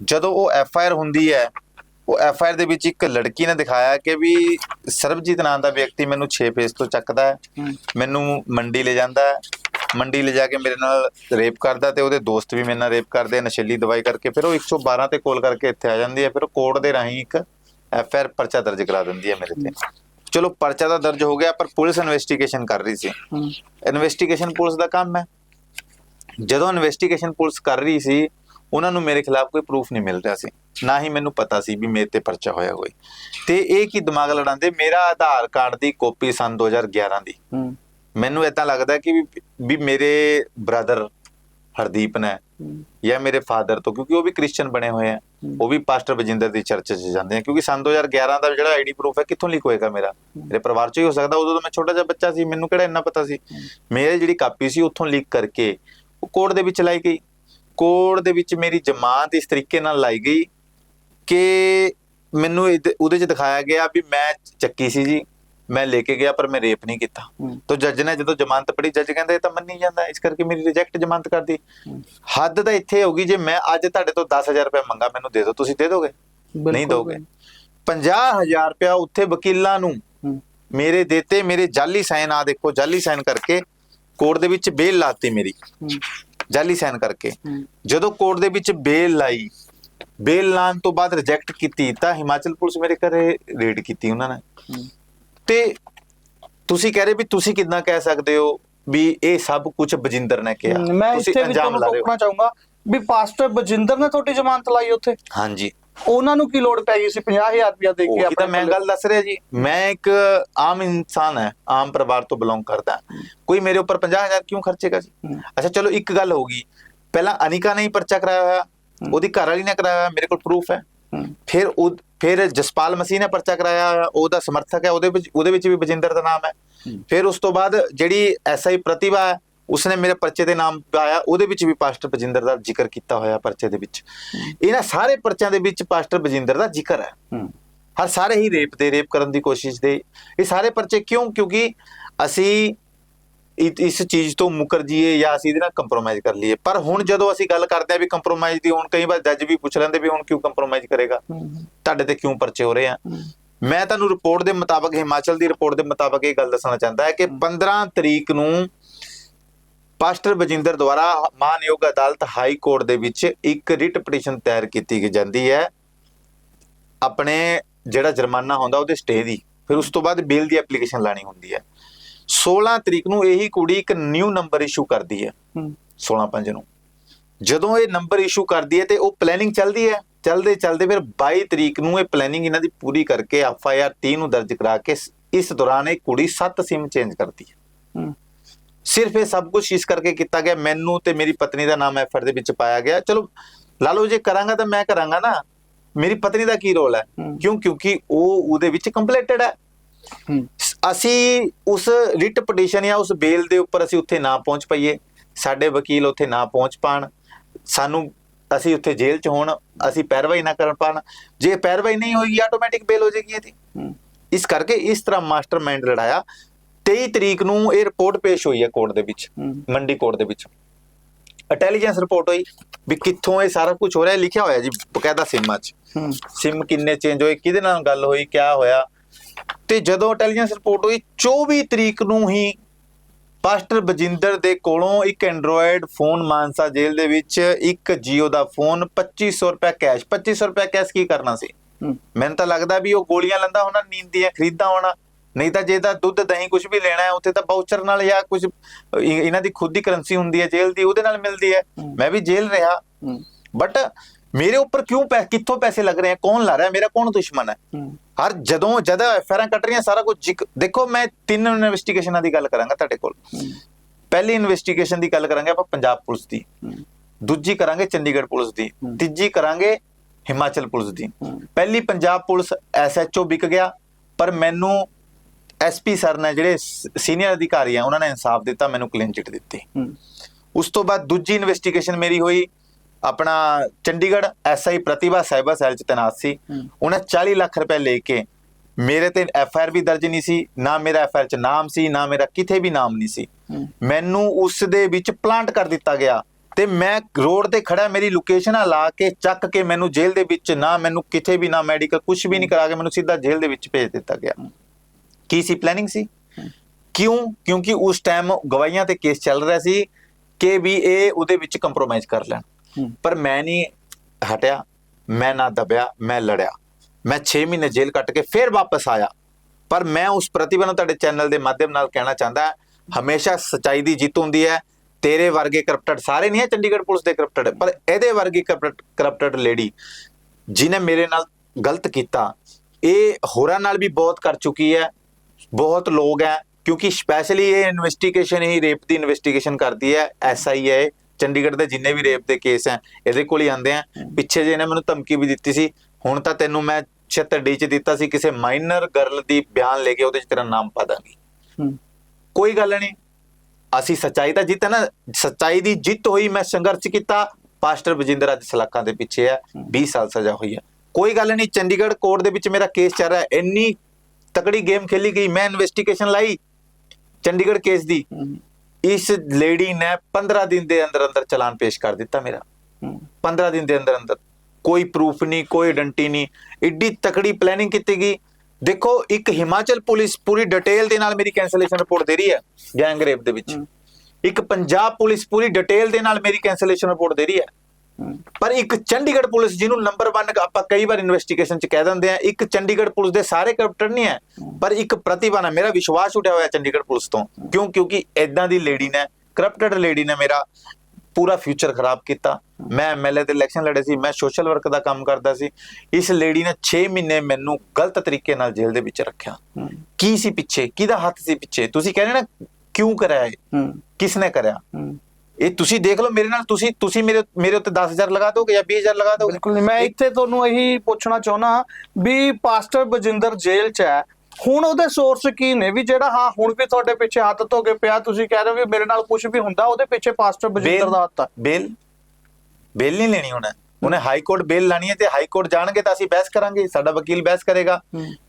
Speaker 2: ਜਦੋਂ ਉਹ ਐਫ ਆਈ ਆਰ ਹੁੰਦੀ ਹੈ ਉਹ ਐਫ ਆਈ ਆਰ ਦੇ ਵਿੱਚ ਇੱਕ ਲੜਕੀ ਨੇ ਦਿਖਾਇਆ ਕਿ ਵੀ ਸਰਬਜੀਤ ਨਾਂ ਦਾ ਵਿਅਕਤੀ ਮੈਨੂੰ 6 ਫੇਸ ਤੋਂ ਚੱਕਦਾ ਹੈ ਮੈਨੂੰ ਮੰਡੀ ਲੈ ਜਾਂਦਾ ਹੈ ਮੰਡੀ ਲੈ ਜਾ ਕੇ ਮੇਰੇ ਨਾਲ ਰੇਪ ਕਰਦਾ ਤੇ ਉਹਦੇ ਦੋਸਤ ਵੀ ਮੇਰੇ ਨਾਲ ਰੇਪ ਕਰਦੇ ਨਸ਼ੀਲੀ ਦਵਾਈ ਕਰਕੇ ਫਿਰ ਉਹ 112 ਤੇ ਕਾਲ ਕਰਕੇ ਇੱਥੇ ਆ ਜਾਂਦੀ ਹੈ ਫਿਰ ਉਹ ਕੋਰਟ ਦੇ ਰਾਹੀਂ ਇੱਕ ਐਫ ਆਈ ਆਰ ਪਰਚਾ ਦਰਜ ਕਰਾ ਦਿੰਦੀ ਹੈ ਮੇਰੇ ਤੇ। ਚਲੋ ਪਰਚਾ ਤਾਂ ਦਰਜ ਹੋ ਗਿਆ ਪਰ ਪੁਲਿਸ ਇਨਵੈਸਟੀਗੇਸ਼ਨ ਕਰ ਰਹੀ ਸੀ। ਇਨਵੈਸਟੀਗੇਸ਼ਨ ਪੁਲਿਸ ਦਾ ਕੰਮ ਹੈ। ਜਦੋਂ ਇਨਵੈਸਟੀਗੇਸ਼ਨ ਪੁਲਿਸ ਕਰ ਰਹੀ ਸੀ ਉਹਨਾਂ ਨੂੰ ਮੇਰੇ ਖਿਲਾਫ ਕੋਈ ਪ੍ਰੂਫ ਨਹੀਂ ਮਿਲ ਰਿਹਾ ਸੀ। ਨਾ ਹੀ ਮੈਨੂੰ ਪਤਾ ਸੀ ਵੀ ਮੇਰੇ ਤੇ ਪਰਚਾ ਹੋਇਆ ਕੋਈ। ਤੇ ਇਹ ਕੀ ਦਿਮਾਗ ਲੜਾਉਂਦੇ? ਮੇਰਾ ਆਧਾਰ ਕਾਰਡ ਦੀ ਕਾਪੀ ਸਨ 2011 ਦੀ।
Speaker 1: ਹੂੰ।
Speaker 2: ਮੈਨੂੰ ਇਦਾਂ ਲੱਗਦਾ ਕਿ ਵੀ ਮੇਰੇ ਬ੍ਰਦਰ ਹਰਦੀਪ ਨੇ ਜਾਂ ਮੇਰੇ ਫਾਦਰ ਤੋਂ ਕਿਉਂਕਿ ਉਹ ਵੀ ਕ੍ਰਿਸਚੀਅਨ ਬਣੇ ਹੋਏ ਆ। ਉਹ ਵੀ ਪਾਸਟਰ ਬਜਿੰਦਰ ਦੀ ਚਰਚ 'ਚ ਜਾਂਦੇ ਆ। ਕਿਉਂਕਿ ਸਨ 2011 ਦਾ ਜਿਹੜਾ ਆਈਡੀ ਪ੍ਰੂਫ ਹੈ ਕਿੱਥੋਂ ਲੀਕ ਹੋਏਗਾ ਮੇਰਾ? ਮੇਰੇ ਪਰਿਵਾਰ 'ਚ ਹੀ ਹੋ ਸਕਦਾ ਉਦੋਂ ਤਾਂ ਮੈਂ ਛੋਟਾ ਜਿਹਾ ਬੱਚਾ ਸੀ। ਮੈਨੂੰ ਕਿਹੜਾ ਇੰਨਾ ਪਤਾ ਸੀ? ਮੇਰੀ ਜਿਹੜੀ ਕਾਪੀ ਸੀ ਉੱਥੋਂ ਲੀਕ ਕਰਕੇ ਉਹ ਕੋਰਟ ਦੇ ਵਿੱਚ ਲਾਈ ਗਈ। ਕੋਰਟ ਦੇ ਵਿੱਚ ਮੇਰੀ ਜ਼ਮਾਨਤ ਇਸ ਤਰੀਕੇ ਨਾਲ ਲਾਈ ਗਈ ਕਿ ਮੈਨੂੰ ਉਹਦੇ 'ਚ ਦਿਖਾਇਆ ਗਿਆ ਵੀ ਮੈਂ ਚੱਕੀ ਸੀ ਜੀ। ਮੈਂ ਲੈ ਕੇ ਗਿਆ ਪਰ ਮੈਂ ਰੇਪ ਨਹੀਂ ਕੀਤਾ।
Speaker 1: ਹੂੰ।
Speaker 2: ਤੋ ਜੱਜ ਨੇ ਜਦੋਂ ਜ਼ਮਾਨਤ ਪੜੀ ਜੱਜ ਕਹਿੰਦਾ ਇਹ ਤਾਂ ਮੰਨੀ ਜਾਂਦਾ। ਇਸ ਕਰਕੇ ਮੇਰੀ ਰਿਜੈਕਟ ਜ਼ਮਾਨਤ ਕਰਦੀ
Speaker 1: ਹੂੰ।
Speaker 2: ਹੱਦ ਤਾਂ ਇੱਥੇ ਹੋਗੀ ਜੇ ਮੈਂ ਅੱਜ ਤੁਹਾਡੇ ਤੋਂ 10000 ਰੁਪਏ ਮੰਗਾ ਮੈਨੂੰ ਦੇ ਦਿਓ। ਤੁਸੀਂ ਦੇ ਦੋਗੇ? ਨਹੀਂ ਦੋਗੇ। 50000 ਰੁਪਏ ਉੱਥੇ ਵਕੀਲਾਂ ਨੂੰ
Speaker 1: ਹੂੰ।
Speaker 2: ਮੇਰੇ ਦੇਤੇ ਮੇਰੇ ਜਾਲੀ ਸਾਈਨ ਆ ਦੇਖੋ ਜਾਲੀ ਸਾਈਨ ਕਰਕੇ ਕੋਰਟ ਦੇ ਵਿੱਚ ਬੇਲ ਲਾਤੀ ਮੇਰੀ।
Speaker 1: ਹੂੰ।
Speaker 2: ਜਾਲੀ ਸਾਈਨ ਕਰਕੇ। ਜਦੋਂ ਕੋਰਟ ਦੇ ਵਿੱਚ ਬੇਲ ਲਾਈ ਬੇਲ ਲਾਣ ਤੋਂ ਬਾਅਦ ਰਿਜੈਕਟ ਕੀਤੀ ਤਾਂ ਹਿਮਾਚਲ ਪੁਲਿਸ ਮੇਰੇ ਘਰੇ ਰੇਡ ਕੀਤੀ ਉਹਨਾਂ ਨੇ। ਤੇ ਤੁਸੀਂ ਕਹਿ ਰਹੇ ਵੀ ਤੁਸੀਂ ਕਿਦਾਂ ਕਹਿ ਸਕਦੇ ਹੋ ਵੀ ਇਹ ਸਭ ਕੁਝ ਬਜਿੰਦਰ ਨੇ ਕਿਹਾ?
Speaker 1: ਮੈਂ
Speaker 2: ਤੁਸੀਂ
Speaker 1: ਇੱਥੇ ਵੀ ਤੁਹਾਨੂੰ ਰੋਕਣਾ ਚਾਹੂੰਗਾ ਵੀ ਪਾਸਟਰ ਬਜਿੰਦਰ ਨੇ ਤੁਹਾਡੀ ਜ਼ਮਾਨਤ ਲਾਈ ਉੱਥੇ।
Speaker 2: ਹਾਂਜੀ।
Speaker 1: ਉਹਨਾਂ ਨੂੰ ਕੀ ਲੋੜ ਪੈ ਗਈ ਸੀ 50000 ਰੁਪਇਆ ਦੇ ਕੇ
Speaker 2: ਤਾਂ ਮੈਂ? ਗੱਲ ਦੱਸ ਰਿਹਾ ਜੀ ਮੈਂ ਇੱਕ ਆਮ ਇਨਸਾਨ ਹੈ ਆਮ ਪਰਿਵਾਰ ਤੋਂ ਬਿਲੋਂਗ ਕਰਦਾ। ਕੋਈ ਮੇਰੇ ਉੱਪਰ 50000 ਕਿਉਂ ਖਰਚੇਗਾ ਜੀ?
Speaker 1: ਹੂੰ।
Speaker 2: ਅੱਛਾ ਚਲੋ ਇੱਕ ਗੱਲ ਹੋਗੀ ਪਹਿਲਾਂ ਅਨਿਕਾ ਨੇ ਹੀ ਪਰਚਾ ਕਰਾਇਆ ਹੋਇਆ ਉਹਦੀ ਘਰ ਵਾਲੀ ਨੇ ਕਰਾਇਆ ਹੋਇਆ ਮੇਰੇ ਕੋਲ ਪ੍ਰੂਫ ਹੈ।
Speaker 1: ਹੂੰ।
Speaker 2: ਫਿਰ ਉਹ ਫਿਰ ਜਸਪਾਲ ਮਸੀਹ ਨੇ ਪਰਚਾ ਕਰਾਇਆ ਉਹਦਾ ਸਮਰਥਕ ਹੈ ਉਹਦੇ ਵਿੱਚ ਉਹਦੇ ਵਿੱਚ ਵੀ ਬਜਿੰਦਰ ਦਾ ਨਾਮ ਹੈ।
Speaker 1: ਹੂੰ।
Speaker 2: ਫਿਰ ਉਸ ਤੋਂ ਬਾਅਦ ਜਿਹੜੀ ਐਸਆਈ ਪ੍ਰਤਿਭਾ ਹੈ ਉਸਨੇ ਮੇਰੇ ਪਰਚੇ ਦੇ ਨਾਮ ਪਾਇਆ ਉਹਦੇ ਵਿੱਚ ਵੀ ਪਾਸਟਰ ਬਜਿੰਦਰ ਦਾ ਜ਼ਿਕਰ ਕੀਤਾ ਹੋਇਆ ਪਰਚੇ ਦੇ ਵਿੱਚ। ਇਹਨਾਂ ਸਾਰੇ ਪਰਚਿਆਂ ਦੇ ਵਿੱਚ ਪਾਸਟਰ ਬਜਿੰਦਰ ਦਾ ਜ਼ਿਕਰ ਹੈ। ਹਰ ਸਾਰੇ ਹੀ ਰੇਪ ਦੇ ਰੇਪ ਕਰਨ ਦੀ ਕੋਸ਼ਿਸ਼ ਦੇ। ਇਹ ਸਾਰੇ ਪਰਚੇ ਕਿਉਂ? ਕਿਉਂਕਿ ਅਸੀਂ ਇਸ ਚੀਜ਼ ਤੋਂ ਮੁਕਰ ਜੀਏ ਜਾਂ ਅਸੀਂ ਇਹਦੇ ਨਾਲ ਕੰਪਰੋਮਾਈਜ਼ ਕਰ ਲਈਏ। ਪਰ ਹੁਣ ਜਦੋਂ ਅਸੀਂ ਗੱਲ ਕਰਦੇ ਆ ਵੀ ਕੰਪਰੋਮਾਈਜ਼ ਦੀ ਹੁਣ ਕਈ ਵਾਰ ਜੱਜ ਵੀ ਪੁੱਛ ਲੈਂਦੇ ਵੀ ਹੁਣ ਕਿਉਂ ਕੰਪਰੋਮਾਈਜ਼ ਕਰੇਗਾ? ਤੁਹਾਡੇ ਤੇ ਕਿਉਂ ਪਰਚੇ ਹੋ ਰਹੇ ਆ? ਮੈਂ ਤੁਹਾਨੂੰ ਰਿਪੋਰਟ ਦੇ ਮੁਤਾਬਕ ਹਿਮਾਚਲ ਦੀ ਰਿਪੋਰਟ ਦੇ ਮੁਤਾਬਕ ਇਹ ਗੱਲ ਦੱਸਣਾ ਚਾਹੁੰਦਾ ਹੈ ਕਿ 15 ਤਰੀਕ ਨੂੰ ਪਾਸਟਰ ਬਜਿੰਦਰ ਦੁਆਰਾ ਮਾਨਯੋਗ ਅਦਾਲਤ ਹਾਈ ਕੋਰਟ ਦੇ ਵਿੱਚ ਇੱਕ ਰਿਟ ਪਟੀਸ਼ਨ ਦਾਇਰ ਕੀਤੀ ਜਾਂਦੀ ਹੈ। ਆਪਣੇ ਜਿਹੜਾ ਜੁਰਮਾਨਾ ਹੁੰਦਾ ਉਹਦੇ ਸਟੇ ਦੀ। ਫਿਰ ਉਸ ਤੋਂ ਬਾਅਦ ਬੇਲ ਦੀ ਐਪਲੀਕੇਸ਼ਨ ਲਾਣੀ ਹੁੰਦੀ ਹੈ। 16 ਤਰੀਕ ਨੂੰ ਇਹੀ ਕੁੜੀ ਇੱਕ ਨਿਊ ਨੰਬਰ ਇਸ਼ੂ ਕਰਦੀ ਹੈ।
Speaker 1: ਹੂੰ।
Speaker 2: 16 ਪੰਜ ਨੂੰ। ਜਦੋਂ ਇਹ ਨੰਬਰ ਇਸ਼ੂ ਕਰਦੀ ਹੈ ਤੇ ਉਹ ਪਲੈਨਿੰਗ ਚੱਲਦੀ ਹੈ। ਚੱਲਦੇ ਚੱਲਦੇ ਫਿਰ 22 ਤਰੀਕ ਨੂੰ ਇਹ ਪਲੈਨਿੰਗ ਇਹਨਾਂ ਦੀ ਪੂਰੀ ਕਰਕੇ ਐਫ ਆਈ ਆਰ 3 ਨੂੰ ਦਰਜ ਕਰਾ ਕੇ ਇਸ ਦੌਰਾਨ ਇਹ ਕੁੜੀ 7 ਸਿਮ ਚੇਂਜ ਕਰਦੀ ਹੂੰ। ਸਿਰਫ ਇਹ ਸਭ ਕੁਝ ਇਸ ਕਰਕੇ ਕੀਤਾ ਗਿਆ ਮੈਨੂੰ ਤੇ ਮੇਰੀ ਪਤਨੀ ਦਾ ਨਾਮ ਐਫ ਆਰ ਦੇ ਵਿੱਚ ਪਾਇਆ ਗਿਆ। ਚਲੋ ਲਾ ਲਓ ਜੇ ਕਰਾਂਗਾ ਤਾਂ ਮੈਂ ਕਰਾਂਗਾ ਨਾ। ਮੇਰੀ ਪਤਨੀ ਦਾ ਕੀ ਰੋਲ ਹੈ। ਕਿਉਂ? ਕਿਉਂਕਿ ਉਹ ਉਹਦੇ ਵਿੱਚ ਕੰਪਲੀਟਡ ਹੈ। ਅਸੀਂ ਉਸ ਰਿਟ ਪਟੀਸ਼ਨ ਜਾਂ ਉਸ ਬੇਲ ਦੇ ਉੱਪਰ ਅਸੀਂ ਉੱਥੇ ਨਾ ਪਹੁੰਚ ਪਾਈਏ। ਸਾਡੇ ਵਕੀਲ ਉੱਥੇ ਨਾ ਪਹੁੰਚ ਪਾਣ। ਸਾਨੂੰ ਅਸੀਂ ਉੱਥੇ ਜੇਲ੍ਹ 'ਚ ਹੋਣ। ਅਸੀਂ ਪੈਰਵਾਈ ਨਾ ਕਰਨ ਪਾਣ। ਜੇ ਪੈਰਵਾਈ ਨਹੀਂ ਹੋਈ ਆਟੋਮੈਟਿਕ ਬੇਲ ਹੋ ਜਾਏਗੀ ਇਹਦੀ। ਇਸ ਕਰਕੇ ਇਸ ਤਰ੍ਹਾਂ ਮਾਸਟਰਮਾਈਂਡ ਲੜਾਇਆ। 23 ਤਰੀਕ ਨੂੰ ਇਹ ਰਿਪੋਰਟ ਪੇਸ਼ ਹੋਈ ਹੈ ਕੋਰਟ ਦੇ ਵਿੱਚ ਮੰਡੀ ਕੋਰਟ ਦੇ ਵਿੱਚ। ਇੰਟੈਲੀਜੈਂਸ ਰਿਪੋਰਟ ਹੋਈ ਵੀ ਕਿੱਥੋਂ ਇਹ ਸਾਰਾ ਕੁਝ ਹੋ ਰਿਹਾ ਲਿਖਿਆ ਹੋਇਆ ਜੀ ਬਕਾਇਦਾ ਸਿੰਮਾਂ 'ਚ ਸਿਮ ਕਿੰਨੇ ਚੇਂਜ ਹੋਏ ਕਿਹਦੇ ਨਾਲ ਗੱਲ ਹੋਈ ਕਿਆ ਹੋਇਆ? ਤੇ ਜਦੋਂ ਇੰਟੈਲੀਜੈਂਸ ਰਿਪੋਰਟ ਹੋਈ 24 ਤਰੀਕ ਨੂੰ ਹੀ ਪਾਸਟਰ ਬਜਿੰਦਰ ਦੇ ਕੋਲੋਂ ਇੱਕ ਐਂਡਰੋਇਡ ਫੋਨ ਮਾਨਸਾ ਜੇਲ੍ਹ ਦੇ ਵਿੱਚ ਇੱਕ ਜੀਓ ਦਾ ਫੋਨ 2500 ਰੁਪਏ ਕੈਸ਼ 2500 ਰੁਪਏ ਕੈਸ਼ ਕੀ ਕਰਨਾ ਸੀ? ਮੈਨੂੰ ਤਾਂ ਲੱਗਦਾ ਵੀ ਉਹ ਗੋਲੀਆਂ ਲੈਂਦਾ ਹੋਣਾ ਨੀਂਦ ਦੀਆਂ ਖਰੀਦਦਾ ਹੋਣਾ ਨਹੀਂ ਤਾਂ ਜੇ ਤਾਂ ਦੁੱਧ ਦਹੀਂ ਕੁਝ ਵੀ ਲੈਣਾ ਹੈ ਉੱਥੇ ਤਾਂ ਬਾਊਚਰ ਨਾਲ ਜਾਂ ਕੁਝ ਇਹਨਾਂ ਦੀ ਖੁਦ ਦੀ ਕਰੰਸੀ ਹੁੰਦੀ ਹੈ ਜੇਲ੍ਹ ਦੀ ਉਹਦੇ ਨਾਲ ਮਿਲਦੀ ਹੈ।
Speaker 1: ਹੂੰ।
Speaker 2: ਮੈਂ ਵੀ ਜੇਲ੍ਹ ਰਿਹਾ।
Speaker 1: ਹੂੰ।
Speaker 2: ਬਟ ਮੇਰੇ ਉੱਪਰ ਕਿਉਂ ਪੈ ਕਿੱਥੋਂ ਪੈਸੇ ਲੱਗ ਰਹੇ ਆ ਕੌਣ ਲਾ ਰਿਹਾ ਮੇਰਾ ਕੌਣ ਦੁਸ਼ਮਣ ਹੈ?
Speaker 1: ਹੂੰ।
Speaker 2: ਹਰ ਜਦੋਂ ਜਦ ਐਫਆਰਾਂ ਕੱਟ ਰਹੀਆਂ ਸਾਰਾ ਕੁਝ ਦੇਖੋ ਮੈਂ ਤਿੰਨ ਇਨਵੈਸਟੀਗੇਸ਼ਨਾਂ ਦੀ ਗੱਲ ਕਰਾਂਗਾ ਤੁਹਾਡੇ ਕੋਲ।
Speaker 1: ਹੂੰ।
Speaker 2: ਪਹਿਲੀ ਇਨਵੈਸਟੀਗੇਸ਼ਨ ਦੀ ਗੱਲ ਕਰਾਂਗੇ ਆਪਾਂ ਪੰਜਾਬ ਪੁਲਿਸ ਦੀ।
Speaker 1: ਹੂੰ।
Speaker 2: ਦੂਜੀ ਕਰਾਂਗੇ ਚੰਡੀਗੜ੍ਹ ਪੁਲਿਸ ਦੀ।
Speaker 1: ਹੂੰ।
Speaker 2: ਤੀਜੀ ਕਰਾਂਗੇ ਹਿਮਾਚਲ ਪੁਲਿਸ ਦੀ।
Speaker 1: ਹੂੰ।
Speaker 2: ਪਹਿਲੀ ਪੰਜਾਬ ਪੁਲਿਸ ਐਸਐਚਓ ਵਿਕ ਗਿਆ ਪਰ ਮੈਨੂੰ ਐਸਪੀ ਸਰ ਨੇ ਜਿਹੜੇ ਸੀਨੀਅਰ ਅਧਿਕਾਰੀ ਆ ਉਹਨਾਂ ਨੇ ਇਨਸਾਫ ਦਿੱਤਾ ਮੈਨੂੰ ਕਲੀਨ ਚਿੱਟ ਦਿੱਤੀ। ਉਸ ਤੋਂ ਬਾਅਦ ਦੂਜੀ ਇਨਵੈਸਟੀਗੇਸ਼ਨ ਮੇਰੀ ਹੋਈ ਆਪਣਾ Chandigarh SI Pratibha cyber cell ਚ ਤੈਨਾਤ ਸੀ। ਉਹਨੇ 40 ਲੱਖ ਰੁਪਏ ਲੈ ਕੇ ਮੇਰੇ ਤੇ ਐਫਆਈਆਰ ਵੀ ਦਰਜ ਨਹੀਂ ਸੀ ਨਾ ਮੇਰਾ ਐਫਆਈਆਰ ਚ ਨਾਮ ਸੀ ਨਾ ਮੇਰਾ ਕਿਥੇ ਵੀ ਨਾਮ ਨਹੀਂ ਸੀ। ਮੈਨੂੰ ਉਸ ਦੇ ਵਿੱਚ ਪਲਾਂਟ ਕਰ ਦਿੱਤਾ ਗਿਆ ਤੇ ਮੈਂ ਰੋਡ ਤੇ ਖੜਾ ਮੇਰੀ ਲੋਕੇਸ਼ਨਾਂ ਲਾ ਕੇ ਚੱਕ ਕੇ ਮੈਨੂੰ ਜੇਲ੍ਹ ਦੇ ਵਿੱਚ ਨਾ ਮੈਨੂੰ ਕਿਥੇ ਵੀ ਨਾ ਮੈਡੀਕਲ ਕੁਝ ਵੀ ਨਹੀਂ ਕਰਾ ਕੇ ਮੈਨੂੰ ਸਿੱਧਾ ਜੇਲ੍ਹ ਦੇ ਵਿੱਚ ਭੇਜ ਦਿੱਤਾ ਗਿਆ। ਕੀ ਸੀ ਪਲੈਨਿੰਗ ਸੀ? ਕਿਉਂ? ਕਿਉਂਕਿ ਉਸ ਟਾਈਮ ਗਵਾਹੀਆਂ ਤੇ ਕੇਸ ਚੱਲ ਰਿਹਾ ਸੀ ਕਿ ਵੀ ਇਹ ਉਹਦੇ ਵਿੱਚ ਕੰਪਰੋਮਾਈਜ਼ ਕਰ ਲੈਣ। ਪਰ ਮੈਂ ਨਹੀਂ ਹਟਿਆ ਮੈਂ ਨਾ ਦਬਿਆ ਮੈਂ ਲੜਿਆ। ਮੈਂ 6 ਮਹੀਨੇ ਜੇਲ੍ਹ ਕੱਟ ਕੇ ਫਿਰ ਵਾਪਸ ਆਇਆ। ਪਰ ਮੈਂ ਉਸ ਪ੍ਰਤਿਭਾ ਨੂੰ ਤੁਹਾਡੇ ਚੈਨਲ ਦੇ ਮਾਧਿਅਮ ਨਾਲ ਕਹਿਣਾ ਚਾਹੁੰਦਾ ਹਮੇਸ਼ਾ ਸਚਾਈ ਦੀ ਜਿੱਤ ਹੁੰਦੀ ਹੈ। ਤੇਰੇ ਵਰਗੇ ਕਰਪਟਡ ਸਾਰੇ ਨਹੀਂ ਹੈ ਚੰਡੀਗੜ੍ਹ ਪੁਲਿਸ ਦੇ ਕਰਪਟਡ ਪਰ ਇਹਦੇ ਵਰਗੀ ਕਰਪਟਡ ਲੇਡੀ ਜਿਨੇ ਮੇਰੇ ਨਾਲ ਗਲਤ ਕੀਤਾ ਇਹ ਹੋਰਾਂ ਨਾਲ ਵੀ ਬਹੁਤ ਕਰ ਚੁੱਕੀ ਹੈ। ਬਹੁਤ ਲੋਕ ਹੈ ਕਿਉਂਕਿ ਸਪੈਸ਼ਲੀ ਇਹ ਇਨਵੈਸਟੀਗੇਸ਼ਨ ਹੀ ਰੇਪ ਦੀ ਇਨਵੈਸਟੀਗੇਸ਼ਨ ਕਰਦੀ ਹੈ ਐਸਆਈਏ ਚੰਡੀਗੜ੍ਹ ਦੇ ਜਿੰਨੇ ਵੀ ਰੇਪ ਦੇ ਕੇਸ ਹੈ ਇਹਦੇ ਕੋਲ ਹੀ ਆਉਂਦੇ ਆ ਪਿੱਛੇ ਜੇ ਇਹਨੇ ਮੈਨੂੰ ਧਮਕੀ ਵੀ ਦਿੱਤੀ ਸੀ ਹੁਣ ਤਾਂ ਤੈਨੂੰ ਮੈਂ 76 ਡੀ ਚ ਦਿੱਤਾ ਸੀ ਕਿਸੇ ਮਾਈਨਰ ਗਰਲ ਦੀ ਬਿਆਨ ਲੈ ਕੇ ਉਹਦੇ ਚ ਤੇਰਾ ਨਾਮ ਪਾ ਦਾਂਗੀ। ਕੋਈ ਗੱਲ ਨਹੀਂ ਅਸੀਂ ਸੱਚਾਈ ਦਾ ਜਿੱਤ ਹੈ ਨਾ ਸੱਚਾਈ ਦੀ ਜਿੱਤ ਹੋਈ ਮੈਂ ਸੰਘਰਸ਼ ਕੀਤਾ ਪਾਸਟਰ ਬਜਿੰਦਰ ਅੱਜ ਸਲਾਕਾਂ ਦੇ ਪਿੱਛੇ ਹੈ 20 ਸਾਲ ਸਜ਼ਾ ਹੋਈ ਹੈ। ਕੋਈ ਗੱਲ ਨਹੀਂ ਚੰਡੀਗੜ੍ਹ ਕੋਰਟ ਦੇ ਵਿੱਚ ਮੇਰਾ ਕੇਸ ਚੱਲ ਰਿਹਾ ਇੰਨੀ ਤਕੜੀ ਗੇਮ ਖੇਲੀ ਗਈ। ਮੈਂ ਇਨਵੈਸਟੀਗੇਸ਼ਨ ਲਾਈ ਚੰਡੀਗੜ੍ਹ ਕੇਸ ਦੀ। ਇਸ ਲੇਡੀ ਨੇ 15 ਦਿਨ ਦੇ ਅੰਦਰ ਅੰਦਰ ਚਲਾਨ ਪੇਸ਼ ਕਰ ਦਿੱਤਾ ਮੇਰਾ।
Speaker 1: ਹੂੰ।
Speaker 2: 15 ਦਿਨ ਦੇ ਅੰਦਰ ਅੰਦਰ। ਕੋਈ ਪ੍ਰੂਫ ਨਹੀਂ ਕੋਈ ਡੰਟੀ ਨਹੀਂ। ਏਡੀ ਤਕੜੀ ਪਲੈਨਿੰਗ ਕੀਤੀ ਗਈ। ਦੇਖੋ ਇੱਕ ਹਿਮਾਚਲ ਪੁਲਿਸ ਪੂਰੀ ਡਿਟੇਲ ਦੇ ਨਾਲ ਮੇਰੀ ਕੈਂਸਲੇਸ਼ਨ ਰਿਪੋਰਟ ਦੇ ਰਹੀ ਹੈ ਗੈਂਗ ਰੇਪ ਦੇ ਵਿੱਚ। ਇੱਕ ਪੰਜਾਬ ਪੁਲਿਸ ਪੂਰੀ ਡਿਟੇਲ ਦੇ ਨਾਲ ਮੇਰੀ ਕੈਂਸਲੇਸ਼ਨ ਰਿਪੋਰਟ ਦੇ ਰਹੀ ਹੂੰ। ਪਰ ਇੱਕ ਚੰਡੀਗੜ੍ਹ ਪੁਲਿਸ ਜਿਹਨੂੰ ਨੰਬਰ 1 ਆਪਾਂ ਕਈ ਵਾਰ ਇਨਵੈਸਟੀਗੇਸ਼ਨ ਚ ਕਹਿ ਦਿੰਦੇ ਆ ਇੱਕ ਚੰਡੀਗੜ੍ਹ ਪੁਲਿਸ ਦੇ ਸਾਰੇ ਕਰਪਟਰ ਨਹੀਂ ਹੈ ਪਰ ਇੱਕ ਪ੍ਰਤਿਭਾ ਨਾਲ ਮੇਰਾ ਵਿਸ਼ਵਾਸ ਉੱਠਿਆ ਹੋਇਆ ਚੰਡੀਗੜ੍ਹ ਪੁਲਿਸ ਤੋਂ। ਕਿਉਂ? ਕਿਉਂਕਿ ਐਦਾਂ ਦੀ ਲੇਡੀ ਨੇ ਕਰਪਟਡ ਲੇਡੀ ਨੇ ਮੇਰਾ ਪੂਰਾ ਫਿਊਚਰ ਖਰਾਬ ਕੀਤਾ। ਮੈਂ ਐਮਐਲਏ ਦੇ ਇਲੈਕਸ਼ਨ ਲੜੇ ਸੀ ਮੈਂ ਸੋਸ਼ਲ ਵਰਕ ਦਾ ਕੰਮ ਕਰਦਾ ਸੀ। ਇਸ ਲੇਡੀ ਨੇ 6 ਮਹੀਨੇ ਮੈਨੂੰ ਗਲਤ ਤਰੀਕੇ ਨਾਲ ਜੇਲ੍ਹ ਦੇ ਵਿੱਚ ਰੱਖਿਆ। ਕੀ ਸੀ ਪਿੱਛੇ? ਕਿਹਦਾ ਹੱਥ ਸੀ ਪਿੱਛੇ? ਤੁਸੀਂ ਕਹਿੰਦੇ ਨਾ ਕਿਉਂ ਕਰਾਇਆ ਇਹ?
Speaker 1: ਹੂੰ।
Speaker 2: ਕਿਸਨੇ ਕਰਿਆ? ਇਹ ਤੁਸੀਂ ਦੇਖ ਲਓ ਮੇਰੇ ਨਾਲ ਤੁਸੀਂ ਤੁਸੀਂ ਮੇਰੇ ਮੇਰੇ ਉੱਤੇ 10000 ਲਗਾ ਦੋਗੇ ਜਾਂ 20000 ਲਗਾ ਦੋਗੇ
Speaker 1: ਬਿਲਕੁਲ ਨਹੀਂ ਮੈਂ ਇੱਥੇ ਤੁਹਾਨੂੰ ਇਹੀ ਪੁੱਛਣਾ ਚਾਹੁੰਦਾ ਵੀ ਪਾਸਟਰ ਬਜਿੰਦਰ ਜੇਲ੍ਹ 'ਚ ਹੈ। ਹੁਣ ਉਹਦੇ ਸੋਰਸ ਕੀ ਨੇ? ਵੀ ਜਿਹੜਾ ਹਾਂ ਹੁਣ ਵੀ ਤੁਹਾਡੇ ਪਿੱਛੇ ਹੱਥ ਧੋ ਕੇ ਪਿਆ ਤੁਸੀਂ ਕਹਿ ਰਹੇ ਹੋ ਵੀ ਮੇਰੇ ਨਾਲ ਕੁਝ ਵੀ ਹੁੰਦਾ ਉਹਦੇ ਪਿੱਛੇ ਪਾਸਟਰ ਬਜਿੰਦਰ ਦਾ ਹੱਥ ਹੈ
Speaker 2: ਬੇਲ ਬੇਲ ਨਹੀਂ ਲੈਣੀ ਉਹਨੇ। ਉਹਨੇ ਹਾਈ ਕੋਰਟ ਬੇਲ ਲਾਣੀ ਹੈ ਤੇ ਹਾਈ ਕੋਰਟ ਜਾਣਗੇ ਤਾਂ ਅਸੀਂ ਬਹਿਸ ਕਰਾਂਗੇ ਸਾਡਾ ਵਕੀਲ ਬਹਿਸ ਕਰੇਗਾ।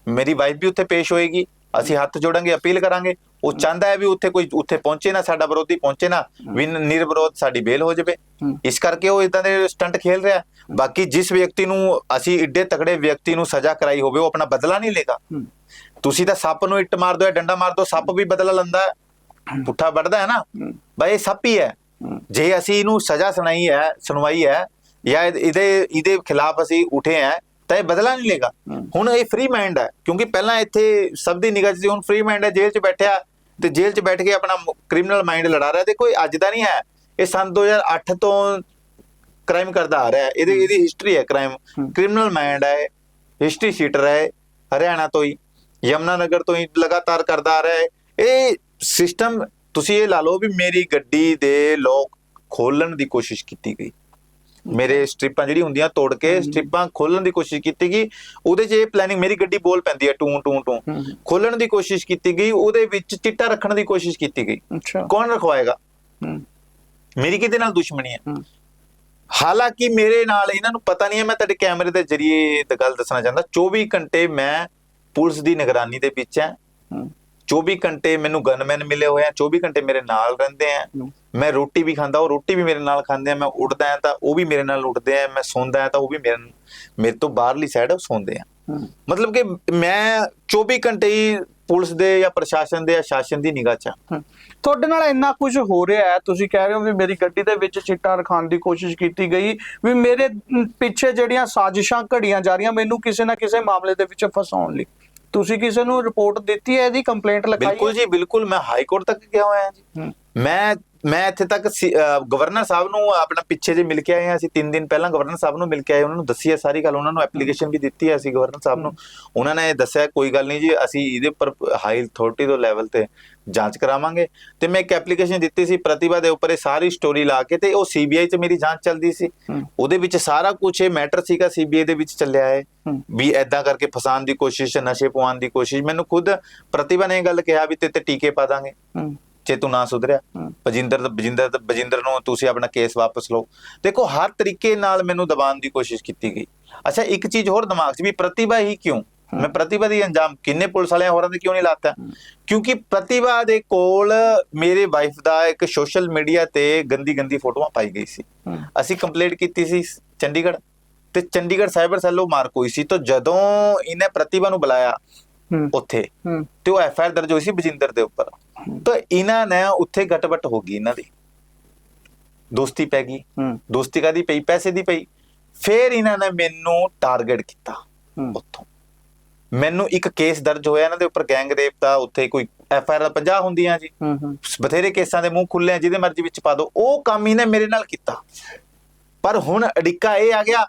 Speaker 2: ਮੇਰੀ ਵਾਈਫ ਵੀ ਉੱਥੇ ਪੇਸ਼ ਹੋਏਗੀ ਅਸੀਂ ਹੱਥ ਜੋੜਾਂਗੇ ਅਪੀਲ ਕਰਾਂਗੇ। ਉਹ ਚਾਹੁੰਦਾ ਹੈ ਵੀ ਉੱਥੇ ਕੋਈ ਉੱਥੇ ਪਹੁੰਚੇ ਨਾ ਸਾਡਾ ਵਿਰੋਧੀ ਪਹੁੰਚੇ ਨਾ ਵੀ ਨਿਰਵਿਰੋਧ ਸਾਡੀ ਬੇਲ ਹੋ ਜਾਵੇ। ਇਸ ਕਰਕੇ ਉਹ ਇਦਾਂ ਦੇ ਸਟੰਟ ਖੇਲ ਰਿਹਾ। ਬਾਕੀ ਜਿਸ ਵਿਅਕਤੀ ਨੂੰ ਅਸੀਂ ਏਡੇ ਤਕੜੇ ਵਿਅਕਤੀ ਨੂੰ ਸਜ਼ਾ ਕਰਾਈ ਹੋਵੇ ਉਹ ਆਪਣਾ ਬਦਲਾ ਨਹੀਂ ਲੇਗਾ ਤੁਸੀਂ ਤਾਂ ਸੱਪ ਨੂੰ ਇੱਟ ਮਾਰ ਦੋ ਜਾਂ ਡੰਡਾ ਮਾਰ ਦੋ ਸੱਪ ਵੀ ਬਦਲਾ ਲੈਂਦਾ ਪੁੱਠਾ ਵੱਢਦਾ ਹੈ ਨਾ। ਬਈ ਇਹ ਸੱਪ ਹੀ ਹੈ। ਜੇ ਅਸੀਂ ਇਹਨੂੰ ਸਜ਼ਾ ਸੁਣਾਈ ਹੈ ਸੁਣਵਾਈ ਹੈ ਜਾਂ ਇਹ- ਇਹਦੇ ਇਹਦੇ ਖਿਲਾਫ ਅਸੀਂ ਉਠੇ ਹੈ ਤਾਂ ਇਹ ਬਦਲਾ ਨਹੀਂ ਲੇਗਾ। ਹੁਣ ਇਹ ਫ੍ਰੀ ਮਾਈਂਡ ਹੈ ਕਿਉਂਕਿ ਪਹਿਲਾਂ ਇੱਥੇ ਸਭ ਦੀ ਨਿਗਾਹ 'ਚ ਸੀ ਹੁਣ ਫ੍ਰੀ ਮਾਈਂਡ ਹੈ ਜੇਲ੍ਹ 'ਚ ਬੈਠਿਆ। ਤੇ ਜੇਲ੍ਹ 'ਚ ਬੈਠ ਕੇ ਆਪਣਾ ਕ੍ਰਿਮੀਨਲ ਮਾਈਂਡ ਲੜਾ ਰਿਹਾ। ਤੇ ਕੋਈ ਅੱਜ ਦਾ ਨਹੀਂ ਹੈ। ਇਹ ਸੰਨ 2008 ਤੋਂ ਕ੍ਰਾਈਮ ਕਰਦਾ ਆ ਰਿਹਾ ਹੈ। ਇਹਦੀ ਇਹਦੀ ਹਿਸਟਰੀ ਹੈ ਕ੍ਰਾਈਮ। ਕ੍ਰਿਮੀਨਲ ਮਾਈਂਡ ਹੈ। ਹਿਸਟਰੀ ਸ਼ੀਟਰ ਹੈ। ਹਰਿਆਣਾ ਤੋਂ ਹੀ ਯਮਨਾ ਨਗਰ ਤੋਂ ਹੀ ਲਗਾਤਾਰ ਕਰਦਾ ਆ ਰਿਹਾ ਹੈ। ਇਹ ਸਿਸਟਮ ਤੁਸੀਂ ਇਹ ਲਾ ਲਓ ਵੀ ਮੇਰੀ ਗੱਡੀ ਦੇ ਲੋਕ ਖੋਲਣ ਦੀ ਕੋਸ਼ਿਸ਼ ਕੀਤੀ ਗਈ। ਮੇਰੇ ਸਟ੍ਰਿਪਾਂ ਜਿਹੜੀ ਹੁੰਦੀਆਂ ਤੋੜ ਕੇ ਸਟ੍ਰਿਪਾਂ ਖੋਲਣ ਦੀ ਕੋਸ਼ਿਸ਼ ਕੀਤੀ ਗਈ। ਉਹਦੇ 'ਚ ਇਹ ਪਲੈਨਿੰਗ ਮੇਰੀ ਗੱਡੀ ਬੋਲ ਪੈਂਦੀ ਹੈ ਟੂੰ ਟੂੰ ਟੂੰ। ਖੋਲਣ ਦੀ ਕੋਸ਼ਿਸ਼ ਕੀਤੀ ਗਈ ਉਹਦੇ ਵਿੱਚ ਚਿੱਟਾ ਰੱਖਣ ਦੀ ਕੋਸ਼ਿਸ਼ ਕੀਤੀ ਗਈ।
Speaker 1: ਅੱਛਾ।
Speaker 2: ਕੌਣ ਰਖਵਾਏਗਾ? ਮੇਰੀ ਕਿਹਦੇ ਨਾਲ ਦੁਸ਼ਮਣੀ ਹੈ? ਹਾਲਾਂਕਿ ਮੇਰੇ ਨਾਲ ਇਹਨਾਂ ਨੂੰ ਪਤਾ ਨਹੀਂ ਹੈ ਮੈਂ ਤੁਹਾਡੇ ਕੈਮਰੇ ਦੇ ਜ਼ਰੀਏ ਇਹ ਗੱਲ ਦੱਸਣਾ ਚਾਹੁੰਦਾ। 24 ਘੰਟੇ ਮੈਂ ਪੁਲਿਸ ਦੀ ਨਿਗਰਾਨੀ ਦੇ ਵਿੱਚ ਹਾਂ।
Speaker 1: ਹੂੰ।
Speaker 2: 24 ਘੰਟੇ ਮੈਨੂੰ ਗਨਮੈਨ ਮਿਲੇ ਹੋਏ ਆ 24 ਘੰਟੇ ਮੇਰੇ ਨਾਲ ਰਹਿੰਦੇ ਆ। ਮੈਂ ਰੋਟੀ ਵੀ ਖਾਂਦਾ ਉਹ ਰੋਟੀ ਵੀ ਮੇਰੇ ਨਾਲ ਖਾਂਦੇ ਆ ਮੈਂ ਉੱਠਦਾ ਆ ਤਾਂ ਉਹ ਵੀ ਮੇਰੇ ਨਾਲ ਉੱਠਦੇ ਆ ਮੈਂ ਸੌਂਦਾ ਆ ਤਾਂ ਉਹ ਵੀ ਮੇਰੇ ਮੇਰੇ ਤੋਂ ਬਾਹਰਲੀ ਸਾਈਡ ਸੌਂਦੇ ਆ। ਮਤਲਬ ਕਿ ਮੈਂ 24 ਘੰਟੇ ਹੀ ਪੁਲਿਸ ਦੇ ਜਾਂ ਪ੍ਰਸ਼ਾਸਨ ਦੇ ਜਾਂ ਸ਼ਾਸਨ ਦੀ ਨਿਗਾਹ 'ਚ
Speaker 1: ਤੁਹਾਡੇ ਨਾਲ ਇੰਨਾ ਕੁਝ ਹੋ ਰਿਹਾ ਹੈ ਤੁਸੀਂ ਕਹਿ ਰਹੇ ਹੋ ਵੀ ਮੇਰੀ ਗੱਡੀ ਦੇ ਵਿੱਚ ਚਿੱਟਾ ਰਖਾਉਣ ਦੀ ਕੋਸ਼ਿਸ਼ ਕੀਤੀ ਗਈ ਵੀ ਮੇਰੇ ਪਿੱਛੇ ਜਿਹੜੀਆਂ ਸਾਜ਼ਿਸ਼ਾਂ ਘੜੀਆਂ ਜਾ ਰਹੀਆਂ ਮੈਨੂੰ ਕਿਸੇ ਨਾ ਕਿਸੇ ਮਾਮਲੇ ਦੇ ਵਿੱਚ ਫਸਾਉਣ ਲਈ। ਤੁਸੀਂ ਕਿਸੇ ਨੂੰ ਰਿਪੋਰਟ ਦਿੱਤੀ ਹੈ ਇਹਦੀ ਕੰਪਲੇਂਟ ਲਿਖਾਈ ਹੈ?
Speaker 2: ਬਿਲਕੁਲ ਜੀ ਬਿਲਕੁਲ ਮੈਂ ਹਾਈ ਕੋਰਟ ਤੱਕ ਗਿਆ ਹੋਇਆ ਜੀ। ਮੈਂ ਮੈਂ ਇੱਥੇ ਤੱਕ ਗਵਰਨਰ ਸਾਹਿਬ ਨੂੰ ਆਪਣਾ ਪਿੱਛੇ ਜੇ ਮਿਲ ਕੇ ਆਏ ਹਾਂ ਅਸੀਂ 3 ਦਿਨ ਪਹਿਲਾਂ ਗਵਰਨਰ ਸਾਹਿਬ ਨੂੰ ਮਿਲ ਕੇ ਆਏ ਉਹਨਾਂ ਨੂੰ ਦੱਸੀ ਹੈ ਸਾਰੀ ਗੱਲ ਉਹਨਾਂ ਨੂੰ ਐਪਲੀਕੇਸ਼ਨ ਵੀ ਦਿੱਤੀ ਹੈ ਅਸੀਂ ਗਵਰਨਰ ਸਾਹਿਬ ਨੂੰ। ਉਹਨਾਂ ਨੇ ਦੱਸਿਆ ਕੋਈ ਗੱਲ ਨਹੀਂ ਜੀ ਅਸੀਂ ਇਹਦੇ ਉੱਪਰ ਹਾਈ ਅਥਾਰਟੀ ਦੇ ਲੈਵਲ ਤੇ ਜਾਂਚ ਕਰਾਵਾਂਗੇ। ਤੇ ਮੈਂ ਇੱਕ ਐਪਲੀਕੇਸ਼ਨ ਦਿੱਤੀ ਸੀ ਪ੍ਰਤਿਭਾ ਦੇ ਉੱਪਰ ਇਹ ਸਾਰੀ ਸਟੋਰੀ ਲਾ ਕੇ ਤੇ ਉਹ ਸੀਬੀਆਈ 'ਚ ਮੇਰੀ ਜਾਂਚ ਚੱਲਦੀ ਸੀ। ਉਹਦੇ ਵਿੱਚ ਸਾਰਾ ਕੁਝ ਇਹ ਮੈਟਰ ਸੀਗਾ ਸੀਬੀਆਈ ਦੇ ਵਿੱਚ ਚੱਲਿਆ ਹੈ। ਵੀ ਐਦਾਂ ਕਰਕੇ ਫਸਾਉਣ ਦੀ ਕੋਸ਼ਿਸ਼ ਨਸ਼ੇ ਪਵਾਉਣ ਦੀ ਕੋਸ਼ਿਸ਼। ਮੈਨੂੰ ਖੁਦ ਪ੍ਰਤਿਭਾ ਨੇ ਇਹ ਗੱਲ ਕਿਹਾ ਵੀ ਤੇ ਤੇ ਟੀਕੇ ਪਾ ਦਾਂਗੇ। ਜੇ ਤੂੰ ਨਾ ਸੁਧਰਿਆ। ਬਜਿੰਦਰ ਬਜਿੰਦਰ ਬਜਿੰਦਰ ਨੂੰ ਤੁਸੀਂ ਆਪਣਾ ਕੇਸ ਵਾਪਸ ਲਓ। ਦੇਖੋ ਹਰ ਤਰੀਕੇ ਨਾਲ ਮੈਨੂੰ ਦਬਾਉਣ ਦੀ ਕੋਸ਼ਿਸ਼ ਕੀਤੀ ਗਈ। ਅੱਛਾ ਇੱਕ ਚੀਜ਼ ਹੋਰ ਦਿਮਾਗ 'ਚ ਵੀ ਪ੍ਰਤਿਭਾ ਹੀ ਕਿਉਂ? ਮੈਂ ਪ੍ਰਤਿਭਾ ਦੀ ਅੰਜਾਮ ਕਿੰਨੇ ਪੁਲਿਸ ਵਾਲਿਆਂ ਹੋਰਾਂ ਦੇ ਕਿਉਂ ਨਹੀਂ ਲਾਤਾ? ਕਿਉਂਕਿ ਪ੍ਰਤਿਭਾ ਦੇ ਕੋਲ ਮੇਰੇ ਵਾਈਫ ਦਾ ਇੱਕ ਸੋਸ਼ਲ ਮੀਡੀਆ ਤੇ ਗੰਦੀ ਗੰਦੀ ਫੋਟੋਆਂ ਪਾਈ ਗਈ ਸੀ। ਅਸੀਂ ਕੰਪਲੇਂਟ ਕੀਤੀ ਸੀ ਚੰਡੀਗੜ੍ਹ। ਤੇ ਚੰਡੀਗੜ੍ਹ ਸਾਈਬਰ ਸੈੱਲ ਉਹ ਮਾਰਕ ਹੋਈ ਸੀ। ਤਾਂ ਜਦੋਂ ਇਹਨੇ ਪ੍ਰਤਿਭਾ ਨੂੰ ਬੁਲਾਇਆ ਉੱਥੇ। ਤੇ ਉਹ ਐਫ ਆਰ ਦਰਜ ਹੋਈ ਸੀ ਬਜਿੰਦਰ ਦੇ ਉੱਪਰ। ਤਾਂ ਇਹਨਾਂ ਨੇ ਉੱਥੇ ਗਟਬਟ ਹੋ ਗਈ ਇਹਨਾਂ ਦੀ। ਦੋਸਤੀ ਪੈ ਗਈ। ਦੋਸਤੀ ਕਾਦੀ ਪਈ? ਪੈਸੇ ਦੀ ਪਈ। ਫਿਰ ਇਹਨਾਂ ਨੇ ਮੈਨੂੰ ਟਾਰਗੇਟ ਕੀਤਾ ਉੱਥੋਂ। ਮੈਨੂੰ ਇੱਕ ਕੇਸ ਦਰਜ ਹੋਇਆ ਇਹਨਾਂ ਦੇ ਉੱਪਰ ਗੈਂਗ ਰੇਪ ਦਾ ਉੱਥੇ ਕੋਈ ਐਫ ਆਰ 50 ਹੁੰਦੀਆਂ ਜੀ। ਬਥੇਰੇ ਕੇਸਾਂ ਦੇ ਮੂੰਹ ਖੁੱਲੇ ਆ ਜਿਹਦੇ ਮਰਜ਼ੀ ਵਿੱਚ ਪਾ ਦਿਓ। ਉਹ ਕੰਮ ਇਹਨੇ ਮੇਰੇ ਨਾਲ ਕੀਤਾ। ਪਰ ਹੁਣ ਅੜਿੱਕਾ ਇਹ ਆ ਗਿਆ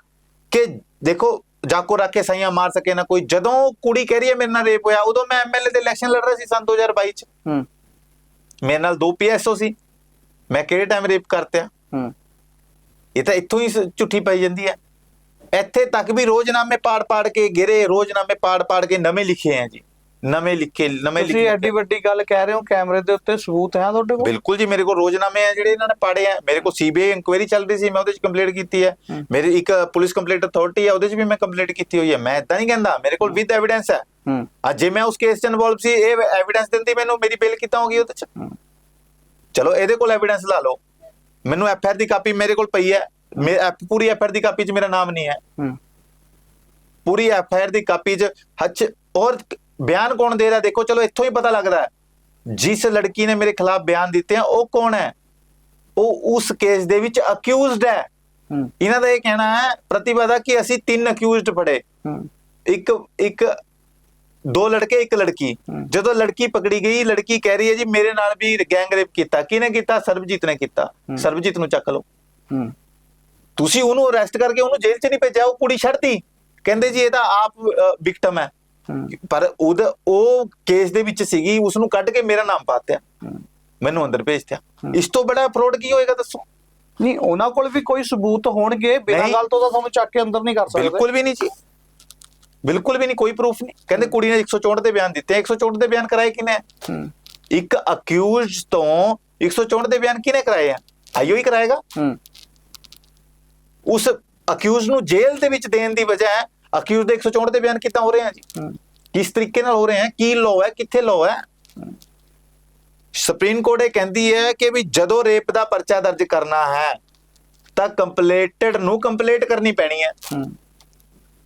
Speaker 2: ਕਿ ਦੇਖੋ ਜਾਕੋ ਰੱਖ ਕੇ ਸਈਆਂ ਮਾਰ ਸਕੇ ਨਾ ਕੋਈ। ਜਦੋਂ ਕੁੜੀ ਕਹਿ ਰਹੀ ਹੈ ਮੇਰੇ ਨਾਲ ਰੇਪ ਹੋਇਆ ਉਦੋਂ ਮੈਂ ਐਮਐਲਏ ਦੇ ਇਲੈਕਸ਼ਨ ਲੜ ਰਿਹਾ ਸੀ ਸੰਨ 2022 ਚ।
Speaker 1: ਹੂੰ।
Speaker 2: ਮੇਰੇ ਨਾਲ ਦੋ ਪੀਐਸਓ ਸੀ। ਮੈਂ ਕਿਹੜੇ ਟਾਈਮ ਰੇਪ ਕਰਤਿਆ?
Speaker 1: ਹੂੰ।
Speaker 2: ਇਹ ਤਾਂ ਇੱਥੋਂ ਹੀ ਝੁੱਠੀ ਪਈ ਜਾਂਦੀ ਹੈ। ਇੱਥੇ ਤੱਕ ਵੀ ਰੋਜ਼ਨਾਮੇ ਪਾੜ-ਪਾੜ ਕੇ ਗਿਰੇ ਰੋਜ਼ਨਾਮੇ ਪਾੜ-ਪਾੜ ਕੇ ਨਵੇਂ ਲਿਖੇ ਆ ਜੀ। ਨਵੇਂ ਲਿਖੇ ਨਵੇਂ
Speaker 1: ਤੁਸੀਂ
Speaker 2: ਲਿਖੇ
Speaker 1: ਐਡੀ ਵੱਡੀ ਗੱਲ ਕਹਿ ਰਹੇ ਹੋ ਕੈਮਰੇ ਦੇ ਉੱਤੇ ਸਬੂਤ ਹੈ ਤੁਹਾਡੇ ਕੋਲ?
Speaker 2: ਬਿਲਕੁਲ ਜੀ ਮੇਰੇ ਕੋਲ ਰੋਜ਼ਨਾਮੇ ਆ ਜਿਹੜੇ ਇਹਨਾਂ ਨੇ ਪਾੜੇ ਆ। ਮੇਰੇ ਕੋਲ ਸੀਬੀਆਈ ਇਨਕੁਆਇਰੀ ਚੱਲ ਰਹੀ ਸੀ ਮੈਂ ਉਹਦੇ ਚ ਕੰਪਲੀਟ ਕੀਤੀ ਹੈ। ਮੇਰੀ ਇੱਕ ਪੁਲਿਸ ਕੰਪਲੀਟ ਅਥਾਰਟੀ ਹੈ ਉਹਦੇ ਚ ਵੀ ਮੈਂ ਕੰਪਲੀਟ ਕੀਤੀ ਹੋਈ ਹੈ। ਮੈਂ ਇਦਾਂ ਨਹੀਂ ਕਹਿੰਦਾ ਮੇਰੇ ਕੋਲ ਵਿਦ ਐਵੀਡੈਂਸ ਹੈ। ਅੱਜ ਜੇ ਮੈਂ ਉਸ ਕੇਸ ਚ ਇਨਵੋਲਵ ਸੀ ਇਹ ਐਵੀਡੈਂਸ ਦਿੰਦੀ ਮੈਨੂੰ ਮੇਰੀ ਬੇਲ ਕੀਤਾ ਹੋਗੀ ਉਹਦੇ ਚ। ਚਲੋ ਇਹਦੇ ਕੋਲ ਐਵੀਡੈਂਸ ਲਾ ਲਓ। ਮੈਨੂੰ ਐਫਆਰ ਦੀ ਕਾਪੀ ਮੇਰੇ ਕੋਲ ਪਈ ਹੈ। ਪੂਰੀ ਐਫਆਰ ਦੀ ਕਾਪੀ 'ਚ ਮੇਰਾ ਨਾਮ ਨਹੀਂ ਹੂੰ। ਪੂਰੀ ਐਫਆਰ ਦੀ ਕਾਪੀ 'ਚ ਹੱਚ ਔਰ ਬਿਆਨ ਕੌਣ ਦੇ ਰਿਹਾ? ਦੇਖੋ ਚਲੋ ਇੱਥੋਂ ਹੀ ਪਤਾ ਲੱਗਦਾ ਜਿਸ ਲੜਕੀ ਨੇ ਮੇਰੇ ਖਿਲਾਫ ਬਿਆਨ ਦਿੱਤੇ ਆ ਉਹ ਕੌਣ ਹੈ? ਉਹ ਉਸ ਕੇਸ ਦੇ ਵਿੱਚ ਅਕਿਊਜ਼ਡ ਹੈ। ਇਹਨਾਂ ਦਾ ਇਹ ਕਹਿਣਾ ਹੈ ਪ੍ਰਤਿਭਾ ਦਾ ਕਿ ਅਸੀਂ ਤਿੰਨ ਅਕਿਊਜ਼ਡ ਫੜੇ। ਇੱਕ ਇੱਕ ਦੋ ਲੜਕੇ ਇੱਕ ਲੜਕੀ। ਜਦੋਂ ਲੜਕੀ ਪਕੜੀ ਗਈ ਲੜਕੀ ਕਹਿ ਰਹੀ ਹੈ ਜੀ ਮੇਰੇ ਨਾਲ ਵੀ ਗੈਂਗ ਰੇਪ ਕੀਤਾ। ਕਿਹਨੇ ਕੀਤਾ? ਸਰਬਜੀਤ ਨੇ ਕੀਤਾ। ਸਰਬਜੀਤ ਨੂੰ ਚੱਕ ਲਓ। ਤੁਸੀਂ ਉਹਨੂੰ ਅਰੈਸਟ ਕਰਕੇ ਉਹਨੂੰ ਜੇਲ੍ਹ 'ਚ ਨਹੀਂ ਭੇਜਿਆ ਉਹ ਕੁੜੀ ਛੱਡਤੀ। ਕਹਿੰਦੇ ਜੀ ਇਹ ਤਾਂ ਆਪ ਵਿਕਟਮ ਹੂੰ। ਪਰ ਉਹਦਾ ਉਹ ਕੇਸ ਦੇ ਵਿੱਚ ਸੀਗੀ ਉਸ ਨੂੰ ਕੱਢ ਕੇ ਮੇਰਾ ਨਾਮ ਪਾਤਿਆ। ਮੈਨੂੰ ਅੰਦਰ ਭੇਜਤਿਆ। ਇਸ ਤੋਂ ਬੜਾ ਫਰੋਡ ਕੀ ਹੋਏਗਾ ਦੱਸੋ?
Speaker 1: ਨਹੀਂ ਉਹਨਾਂ ਕੋਲ ਵੀ ਕੋਈ ਸਬੂਤ ਹੋਣਗੇ ਬਿਨਾਂ। ਗੱਲ ਤੋਂ ਤਾਂ ਤੁਹਾਨੂੰ ਚੱਕ ਕੇ ਅੰਦਰ ਨਹੀਂ ਕਰ ਸਕਦੇ।
Speaker 2: ਬਿਲਕੁਲ ਵੀ ਨਹੀਂ ਜੀ। ਬਿਲਕੁਲ ਵੀ ਨਹੀਂ ਕੋਈ ਪ੍ਰੂਫ ਨਹੀਂ। ਕਹਿੰਦੇ ਕੁੜੀ ਨੇ 164 ਦੇ ਬਿਆਨ ਦਿੱਤੇ। 164 ਦੇ ਬਿਆਨ ਕਰਾਏ ਕਿਨੇ ਇੱਕ ਅਕਿਊਜ਼ਡ ਤੋਂ 164 ਦੇ ਬਿਆਨ ਕਿਨੇ ਕਰਾਏ ਆ? ਆਈਓ ਹੀ ਕਰਾਏਗਾ। ਉਸ ਅਕਿਊਜ਼ ਨੂੰ ਜੇਲ੍ਹ ਦੇ ਵਿੱਚ ਦੇਣ ਦੀ ਬਜਾਏ ਅਕਿਊਜ਼ ਦੇ 164 ਦੇ ਬਿਆਨ ਕਿੱਦਾਂ ਹੋ ਰਹੇ ਆ ਜੀ? ਕਿਸ ਤਰੀਕੇ ਨਾਲ ਹੋ ਰਹੇ ਆ? ਕੀ ਲਾਅ ਹੈ? ਕਿੱਥੇ ਲਾਅ ਹੈ? ਸੁਪਰੀਮ ਕੋਰਟ ਇਹ ਕਹਿੰਦੀ ਹੈ ਕਿ ਵੀ ਜਦੋਂ ਰੇਪ ਦਾ ਪਰਚਾ ਦਰਜ ਕਰਨਾ ਹੈ ਤਾਂ ਕੰਪਲੇਟਡ ਨੂੰ ਕੰਪਲੀਟ ਕਰਨੀ ਪੈਣੀ ਹੂੰ।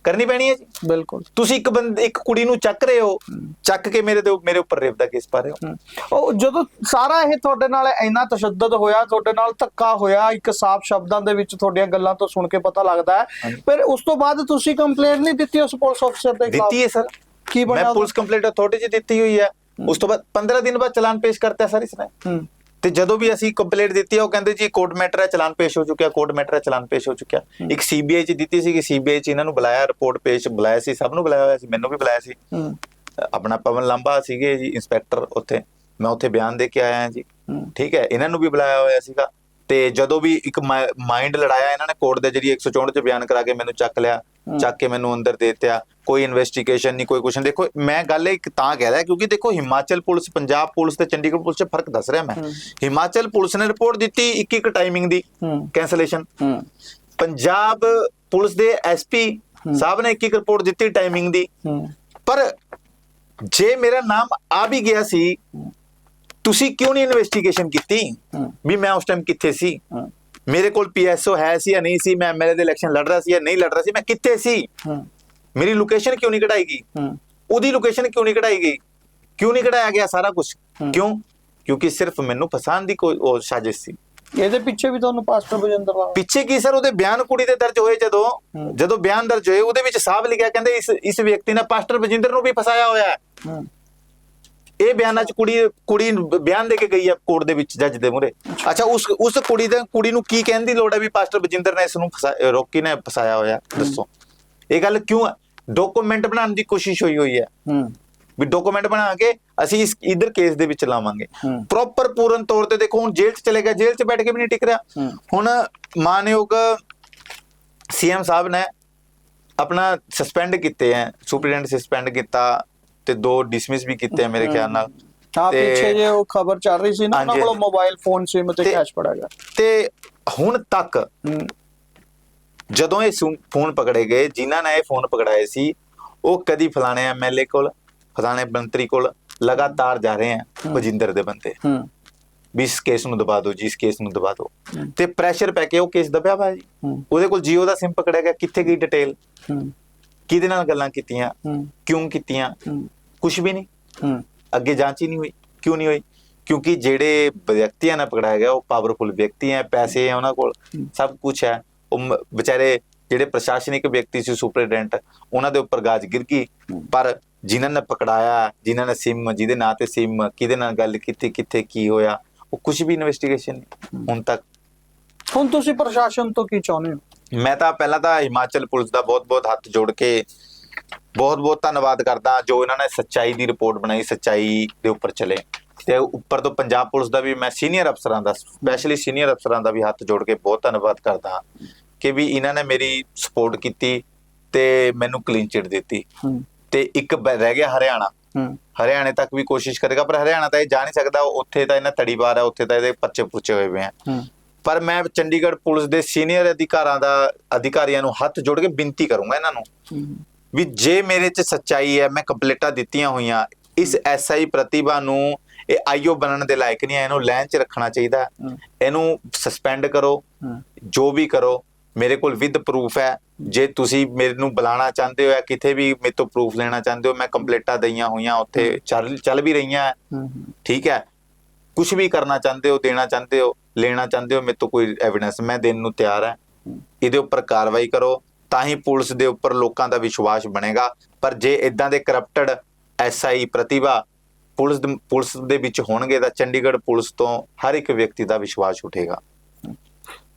Speaker 2: ਕਰਨੀ ਪੈਣੀ ਹੈ ਜੀ।
Speaker 1: ਬਿਲਕੁਲ।
Speaker 2: ਤੁਸੀਂ ਇੱਕ ਬੰਦ ਇੱਕ ਕੁੜੀ ਨੂੰ ਚੱਕ ਰਹੇ ਹੋ ਚੱਕ ਕੇ ਮੇਰੇ ਤੇ ਮੇਰੇ ਉੱਪਰ ਰੇਪ ਦਾ ਕੇਸ ਪਾ ਰਹੇ ਹੋ।
Speaker 1: ਉਹ ਜਦੋਂ ਸਾਰਾ ਇਹ ਤੁਹਾਡੇ ਨਾਲ ਇੰਨਾ ਤਸ਼ੱਦਦ ਹੋਇਆ ਤੁਹਾਡੇ ਨਾਲ ਧੱਕਾ ਹੋਇਆ ਇੱਕ ਸਾਫ਼ ਸ਼ਬਦਾਂ ਦੇ ਵਿੱਚ ਤੁਹਾਡੀਆਂ ਗੱਲਾਂ ਤੋਂ ਸੁਣ ਕੇ ਪਤਾ ਲੱਗਦਾ ਹੈ। ਫਿਰ ਉਸ ਤੋਂ ਬਾਅਦ ਤੁਸੀਂ ਕੰਪਲੇਂਟ ਨਹੀਂ ਦਿੱਤੀ ਉਸ ਪੁਲਿਸ ਅਫਸਰ ਦੇ ਖਿਲਾਫ?
Speaker 2: ਦਿੱਤੀ ਹੈ ਸਰ।
Speaker 1: ਕੀ ਬਣਿਆ
Speaker 2: ਮੈਂ ਪੁਲਿਸ ਕੰਪਲੀਟ ਅਥਾਰਟੀ 'ਚ ਦਿੱਤੀ ਹੋਈ ਹੈ। ਉਸ ਤੋਂ ਬਾਅਦ 15 ਦਿਨ ਬਾਅਦ ਚਲਾਨ ਪੇਸ਼ ਕਰਤਾ ਸਰ ਇਸਨੇ
Speaker 1: ਹੂੰ।
Speaker 2: ਤੇ ਜਦੋਂ ਵੀ ਅਸੀਂ ਕੰਪਲੇਂਟ ਦਿੱਤੀ ਉਹ ਕਹਿੰਦੇ ਜੀ ਕੋਰਟ ਮੈਟਰ ਹੈ ਚਲਾਨ ਪੇਸ਼ ਹੋ ਚੁੱਕਿਆ ਕੋਰਟ ਮੈਟਰ ਹੈ ਚਲਾਨ ਪੇਸ਼ ਹੋ ਚੁੱਕਿਆ। ਇੱਕ ਸੀਬੀਆਈ 'ਚ ਦਿੱਤੀ ਸੀ ਕਿ ਸੀਬੀਆਈ 'ਚ ਇਹਨਾਂ ਨੂੰ ਬੁਲਾਇਆ ਰਿਪੋਰਟ ਪੇਸ਼ ਬੁਲਾਇਆ ਸੀ ਸਭ ਨੂੰ ਬੁਲਾਇਆ ਹੋਇਆ ਸੀ ਮੈਨੂੰ ਵੀ ਬੁਲਾਇਆ ਸੀ। ਆਪਣਾ ਪਵਨ ਲੰਬਾ ਸੀਗੇ ਜੀ ਇੰਸਪੈਕਟਰ ਉੱਥੇ। ਮੈਂ ਉੱਥੇ ਬਿਆਨ ਦੇ ਕੇ ਆਇਆ ਜੀ। ਠੀਕ ਹੈ ਇਹਨਾਂ ਨੂੰ ਵੀ ਬੁਲਾਇਆ ਹੋਇਆ ਸੀਗਾ। ਤੇ ਜਦੋਂ ਵੀ ਇੱਕ ਮਾਈਂਡ ਲੜਾਇਆ ਇਹਨਾਂ ਨੇ ਕੋਰਟ ਦੇ ਜਰੀਏ 164 ਚ ਬਿਆਨ ਕਰਾ ਕੇ ਮੈਨੂੰ ਚੱਕ ਲਿਆ। ਚੱਕ ਕੇ ਮੈਨੂੰ ਅੰਦਰ ਦੇ ਦਿੱਤਾ ਕੋਈ ਇਨਵੈਸਟੀਗੇਸ਼ਨ ਨਹੀਂ ਕੋਈ ਕੁਛ ਨਹੀਂ। ਦੇਖੋ ਮੈਂ ਗੱਲ ਇੱਕ ਤਾਂ ਕਹਿ ਰਿਹਾ ਕਿਉਂਕਿ ਦੇਖੋ ਹਿਮਾਚਲ ਪੁਲਿਸ ਪੰਜਾਬ ਪੁਲਿਸ ਤੇ ਚੰਡੀਗੜ੍ਹ ਪੁਲਿਸ 'ਚ ਫ਼ਰਕ ਦੱਸ ਰਿਹਾ ਮੈਂ।
Speaker 1: ਹਮ।
Speaker 2: ਹਿਮਾਚਲ ਪੁਲਿਸ ਨੇ ਰਿਪੋਰਟ ਦਿੱਤੀ ਇੱਕ ਇੱਕ ਟਾਈਮਿੰਗ ਦੀ ਕੈਂਸਲੇਸ਼ਨ ਪੰਜਾਬ ਪੁਲਿਸ ਦੇ ਐਸਪੀ ਸਾਹਿਬ ਨੇ ਇੱਕ ਇੱਕ ਰਿਪੋਰਟ ਦਿੱਤੀ ਟਾਈਮਿੰਗ ਦੀ। ਪਰ ਜੇ ਮੇਰਾ ਨਾਮ ਆ ਵੀ ਗਿਆ ਸੀ ਤੁਸੀਂ ਕਿਉਂ ਨਹੀਂ ਇਨਵੈਸਟੀਗੇਸ਼ਨ ਕੀਤੀ? ਵੀ ਮੈਂ ਉਸ ਟਾਈਮ ਕਿੱਥੇ ਸੀ? ਮੇਰੇ ਕੋਲ ਪੀਐਸਓ ਹੈ ਸੀ ਜਾਂ ਨਹੀਂ ਸੀ ਮੈਂ ਐਮਐਲਏ ਦੇ ਇਲੈਕਸ਼ਨ ਲੜ ਰਿਹਾ ਸੀ ਜਾਂ ਨਹੀਂ ਲੜ ਰਿਹਾ ਸੀ ਮੈਂ ਕਿੱਥੇ ਸੀ? ਮੇਰੀ ਲੋਕੇਸ਼ਨ ਕਿਉਂ ਨਹੀਂ ਕਢਾਈ ਗਈ? ਉਹਦੀ ਲੋਕੇਸ਼ਨ ਕਿਉਂ ਨਹੀਂ ਕਢਾਈ ਗਈ? ਕਿਉਂ ਨਹੀਂ ਕਢਾਇਆ ਗਿਆ ਸਾਰਾ ਕੁਝ। ਕਿਉਂ? ਕਿਉਂਕਿ ਸਿਰਫ ਮੈਨੂੰ ਪਸੰਦ ਦੀ ਕੋਈ ਉਹ ਸਾਜ਼ਿਸ਼ ਸੀ।
Speaker 1: ਇਹਦੇ ਪਿੱਛੇ ਵੀ ਤੁਹਾਨੂੰ ਪਾਸਟਰ ਬਜਿੰਦਰ ਰਾਓ
Speaker 2: ਪਿੱਛੇ ਕੀ ਸਰ ਉਹਦੇ ਬਿਆਨ ਕੁੜੀ ਦੇ ਦਰਜ ਹੋਏ ਜਦੋਂ। ਜਦੋਂ ਬਿਆਨ ਦਰਜ ਹੋਏ ਉਹਦੇ ਵਿੱਚ ਸਾਫ਼ ਲਿਖਿਆ ਕਹਿੰਦੇ ਇਸ ਇਸ ਵਿਅਕਤੀ ਨੇ ਪਾਸਟਰ ਬਜਿੰਦਰ ਨੂੰ ਵੀ ਫਸਾਇਆ ਹੋਇਆ ਹੂੰ। ਇਹ ਬਿਆਨਾਂ 'ਚ ਕੁੜੀ ਕੁੜੀ ਬਿਆਨ ਦੇ ਕੇ ਗਈ ਹੈ ਕੋਰਟ ਦੇ ਵਿੱਚ ਜੱਜ ਦੇ ਮੂਹਰੇ। ਅੱਛਾ। ਉਸ ਉਸ ਕੁੜੀ ਦੇ ਕੁੜੀ ਨੂੰ ਕੀ ਕਹਿਣ ਦੀ ਲੋੜ ਹੈ ਵੀ ਪਾਸਟਰ ਬਜਿੰਦਰ ਨੇ ਇਸ ਨੂੰ ਰੋਕੀ ਨੇ ਫਸਾਇਆ ਹੋਇਆ? ਦੱਸੋ। ਇਹ ਗੱਲ ਕਿਉਂ ਹੈ ਡਾਕੂਮੈਂਟ ਬਣਾਉਣ ਦੀ ਕੋਸ਼ਿਸ਼ ਹੋਈ ਹੋਈ ਹੈ।
Speaker 1: ਹੂੰ।
Speaker 2: ਵੀ ਡਾਕੂਮੈਂਟ ਬਣਾ ਕੇ ਅਸੀਂ ਇਸ ਇਧਰ ਕੇਸ ਦੇ ਵਿੱਚ ਲਾਵਾਂਗੇ। ਪ੍ਰੋਪਰ ਪੂਰਨ ਤੌਰ ਤੇ ਦੇਖੋ ਹੁਣ ਜੇਲ੍ਹ 'ਚ ਚਲੇ ਗਿਆ ਜੇਲ੍ਹ 'ਚ ਬੈਠ ਕੇ ਵੀ ਨਹੀਂ ਟਿਕ ਰਿਹਾ। ਹੁਣ ਮਾਨਯੋਗ ਸੀਐਮ ਸਾਹਿਬ ਨੇ ਆਪਣਾ ਸਸਪੈਂਡ ਕੀਤੇ ਹੈ ਸੁਪਰੀਡੈਂਟ ਸਸਪੈਂਡ ਕੀਤਾ ਤੇ ਦੋ ਡਿਸਮਿਸ ਵੀ ਕੀਤੇ ਆ ਮੇਰੇ ਖਿਆਲ ਨਾਲ।
Speaker 1: ਹਾਂ
Speaker 2: ਤੇ-
Speaker 1: ਪਿੱਛੇ ਜੇ ਉਹ ਖਬਰ ਚੱਲ ਰਹੀ ਸੀ ਨਾ ਉਹਨਾਂ
Speaker 2: ਹਾਂਜੀ,
Speaker 1: ਕੋਲ। ਮੋਬਾਈਲ ਫੋਨ ਸਿਮ ਤੇ
Speaker 2: ਤੇ-
Speaker 1: ਕੈਸ਼ ਪੜਾ ਗਿਆ।
Speaker 2: ਤੇ ਹੁਣ ਤੱਕ ਜਦੋਂ ਇਹ ਸੁ- ਫੋਨ ਪਕੜੇ ਗਏ ਜਿਨ੍ਹਾਂ ਨੇ ਇਹ ਫੋਨ ਪਕੜਾਏ ਸੀ ਉਹ ਕਦੀ ਫਲਾਣੇ ਐਮਐਲਏ ਕੋਲ ਫਲਾਣੇ ਮੰਤਰੀ ਕੋਲ ਲਗਾਤਾਰ ਜਾ ਰਹੇ ਆ ਬਜਿੰਦਰ ਦੇ ਬੰਦੇ।
Speaker 1: ਹੂੰ।
Speaker 2: ਵੀ ਇਸ ਕੇਸ ਨੂੰ ਦਬਾ ਦਿਓ ਜੀ ਇਸ ਕੇਸ ਨੂੰ ਦਬਾ ਦਿਓ। ਤੇ ਪ੍ਰੈਸ਼ਰ ਪੈ ਕੇ ਉਹ ਕੇਸ ਦਬਿਆ ਵਾ ਜੀ।
Speaker 1: ਹੂੰ।
Speaker 2: ਉਹਦੇ ਕੋਲ ਜੀਓ ਦਾ ਸਿਮ ਪਕੜਿਆ ਗਿਆ ਕਿੱਥੇ ਗਈ ਡਿਟੇਲ
Speaker 1: ਹੂੰ।
Speaker 2: ਕਿਹਦੇ ਨਾਲ ਗੱਲਾਂ ਕੀਤੀਆਂ? ਕਿਉਂ ਕੀਤੀਆਂ? ਕੁਝ ਵੀ ਨਹੀਂ।
Speaker 1: ਹੂੰ।
Speaker 2: ਅੱਗੇ ਜਾਂਚ ਹੀ ਨਹੀਂ ਹੋਈ। ਕਿਉਂ ਨਹੀਂ ਹੋਈ? ਕਿਉਂਕਿ ਜਿਹੜੇ ਵਿਅਕਤੀਆਂ ਨਾਲ ਪਕੜਾਇਆ ਗਿਆ ਉਹ ਪਾਵਰਫੁਲ ਵਿਅਕਤੀ ਹੈ ਪੈਸੇ ਹੈ ਉਹਨਾਂ ਕੋਲ ਸਭ ਕੁਝ ਹੈ ਉਹ ਵਿਚਾਰੇ ਜਿਹੜੇ ਪ੍ਰਸ਼ਾਸਨਿਕ ਵਿਅਕਤੀ ਸੀ ਸੁਪਰਡੈਂਟ ਉਹਨਾਂ ਦੇ ਉੱਪਰ ਗਾਜ ਗਿਰ ਗਈ। ਪਰ ਜਿਨ੍ਹਾਂ ਨੇ ਪਕੜਾਇਆ ਜਿਨ੍ਹਾਂ ਨੇ ਸਿਮ ਜਿਹਦੇ ਨਾਂ ਤੇ ਸਿਮ ਕਿਹਦੇ ਨਾਲ ਗੱਲ ਕੀਤੀ ਕਿੱਥੇ ਕੀ ਹੋਇਆ ਉਹ ਕੁਝ ਵੀ ਇਨਵੈਸਟੀਗੇਸ਼ਨ ਹੁਣ ਤੱਕ
Speaker 1: ਹੁਣ ਤੁਸੀਂ ਪ੍ਰਸ਼ਾਸਨ ਤੋਂ ਕੀ ਚਾਹੁੰਦੇ ਹੋ?
Speaker 2: ਮੈਂ ਤਾਂ ਪਹਿਲਾਂ ਤਾਂ ਹਿਮਾਚਲ ਪੁਲਿਸ ਦਾ ਬਹੁਤ-ਬਹੁਤ ਹੱਥ ਜੋੜ ਕੇ ਬਹੁਤ-ਬਹੁਤ ਧੰਨਵਾਦ ਕਰਦਾ ਜੋ ਇਹਨਾਂ ਨੇ ਸੱਚਾਈ ਦੀ ਰਿਪੋਰਟ ਬਣਾਈ ਸੱਚਾਈ ਦੇ ਉੱਪਰ ਚਲੇ। ਤੇ ਉੱਪਰ ਤੋਂ ਪੰਜਾਬ ਪੁਲਿਸ ਦਾ ਵੀ ਮੈਂ ਸੀਨੀਅਰ ਅਫਸਰਾਂ ਦਾ ਸਪੈਸ਼ਲੀ ਸੀਨੀਅਰ ਅਫਸਰਾਂ ਦਾ ਵੀ ਹੱਥ ਜੋੜ ਕੇ ਬਹੁਤ ਧੰਨਵਾਦ ਕਰਦਾ ਕਿ ਵੀ ਇਹਨਾਂ ਨੇ ਮੇਰੀ ਸਪੋਰਟ ਕੀਤੀ ਤੇ ਮੈਨੂੰ ਕਲੀਨ ਚਿਟ ਦਿੱਤੀ। ਤੇ ਇੱਕ ਰਹਿ ਗਿਆ ਹਰਿਆਣਾ। ਹਰਿਆਣੇ ਤੱਕ ਵੀ ਕੋਸ਼ਿਸ਼ ਕਰੇਗਾ ਪਰ ਹਰਿਆਣਾ ਤਾਂ ਇਹ ਜਾ ਨਹੀਂ ਸਕਦਾ ਉੱਥੇ ਤਾਂ ਇਹਨਾਂ ਤੜੀਵਾਰ ਹੈ ਉੱਥੇ ਤਾਂ ਇਹਦੇ ਪਰਚੇ ਪੁਰਚੇ ਹੋਏ ਹੋਏ ਆ। ਪਰ ਮੈਂ ਚੰਡੀਗੜ੍ਹ ਪੁਲਿਸ ਦੇ ਸੀਨੀਅਰ ਅਧਿਕਾਰਾਂ ਦਾ ਅਧਿਕਾਰੀਆਂ ਨੂੰ ਹੱਥ ਜੋੜ ਕੇ ਬੇਨਤੀ ਕਰੂੰਗਾ ਇਹਨਾਂ ਨੂੰ ਵੀ ਜੇ ਮੇਰੇ 'ਚ ਸੱਚਾਈ ਹੈ ਮੈਂ ਕੰਪਲੀਟਾਂ ਦਿੱਤੀਆਂ ਹੋਈਆਂ ਇਸ ਐਸਆਈ ਪ੍ਰਤਿਭਾ ਨੂੰ ਇਹ ਆਈਓ ਬਣਨ ਦੇ ਲਾਇਕ ਨਹੀਂ ਹੈ ਇਹਨੂੰ ਲਾਈਨ 'ਚ ਰੱਖਣਾ ਚਾਹੀਦਾ। ਇਹਨੂੰ ਸਸਪੈਂਡ ਕਰੋ ਜੋ ਵੀ ਕਰੋ ਮੇਰੇ ਕੋਲ ਵਿਦ ਪ੍ਰੂਫ ਹੈ। ਜੇ ਤੁਸੀਂ ਮੇਰੇ ਨੂੰ ਬੁਲਾਉਣਾ ਚਾਹੁੰਦੇ ਹੋ ਜਾਂ ਕਿਤੇ ਵੀ ਮੇਰੇ ਤੋਂ ਪ੍ਰੂਫ ਲੈਣਾ ਚਾਹੁੰਦੇ ਹੋ ਮੈਂ ਕੰਪਲੀਟਾਂ ਦਈਆਂ ਹੋਈਆਂ ਉੱਥੇ ਚੱਲ ਵੀ ਰਹੀਆਂ ਠੀਕ ਹੈ। ਕੁਝ ਵੀ ਕਰਨਾ ਚਾਹੁੰਦੇ ਹੋ ਦੇਣਾ ਚਾਹੁੰਦੇ ਹੋ ਲੈਣਾ ਚਾਹੁੰਦੇ ਹੋ ਮੇਰੇ ਤੋਂ ਕੋਈ ਐਵੀਡੈਂਸ ਮੈਂ ਦੇਣ ਨੂੰ ਤਿਆਰ ਹਾਂ। ਇਹਦੇ ਉੱਪਰ ਕਾਰਵਾਈ ਕਰੋ। ਤਾਂ ਹੀ ਪੁਲਿਸ ਦੇ ਉੱਪਰ ਲੋਕਾਂ ਦਾ ਵਿਸ਼ਵਾਸ ਬਣੇਗਾ। ਪਰ ਜੇ ਇਦਾਂ ਦੇ corrupted SI Pratibha police police ਦੇ ਵਿੱਚ ਹੋਣਗੇ ਤਾਂ ਚੰਡੀਗੜ੍ਹ ਪੁਲਿਸ ਤੋਂ ਹਰ ਇੱਕ ਵਿਅਕਤੀ ਦਾ ਵਿਸ਼ਵਾਸ ਉਠੇਗਾ।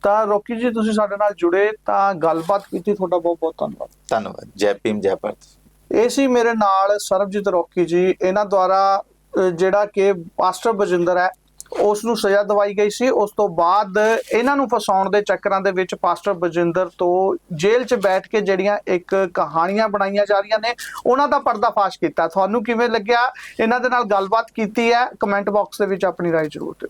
Speaker 1: ਤਾਂ ਰੋਕੀ ਜੀ ਤੁਸੀਂ ਸਾਡੇ ਨਾਲ ਜੁੜੇ ਤਾਂ ਗੱਲਬਾਤ ਕੀਤੀ ਤੁਹਾਡਾ ਬਹੁਤ ਬਹੁਤ ਧੰਨਵਾਦ।
Speaker 2: ਧੰਨਵਾਦ। ਜੈ ਭੀਮ ਜੈ ਭਾਰਤ।
Speaker 1: ਇਹ ਸੀ ਮੇਰੇ ਨਾਲ ਸਰਬਜੀਤ ਰੋਕੀ ਜੀ। ਇਹਨਾਂ ਦੁਆਰਾ ਜਿਹੜਾ ਕਿ ਪਾਸਟਰ ਬਜਿੰਦਰ ਹੈ ਉਸ ਨੂੰ ਸਜ਼ਾ ਦਵਾਈ ਗਈ ਸੀ। ਉਸ ਤੋਂ ਬਾਅਦ ਇਹਨਾਂ ਨੂੰ ਫਸਾਉਣ ਦੇ ਚੱਕਰਾਂ ਦੇ ਵਿੱਚ ਪਾਸਟਰ ਬਜਿੰਦਰ ਤੋਂ ਜੇਲ੍ਹ 'ਚ ਬੈਠ ਕੇ ਜਿਹੜੀਆਂ ਇੱਕ ਕਹਾਣੀਆਂ ਬਣਾਈਆਂ ਜਾ ਰਹੀਆਂ ਨੇ, ਉਹਨਾਂ ਦਾ ਪਰਦਾਫਾਸ਼ ਕੀਤਾ। ਤੁਹਾਨੂੰ ਕਿਵੇਂ ਲੱਗਿਆ? ਇਹਨਾਂ ਦੇ ਨਾਲ ਗੱਲਬਾਤ ਕੀਤੀ ਹੈ? ਕਮੈਂਟ ਬਾਕਸ ਦੇ ਵਿੱਚ ਆਪਣੀ ਰਾਏ ਜ਼ਰੂਰ ਦਿਓ।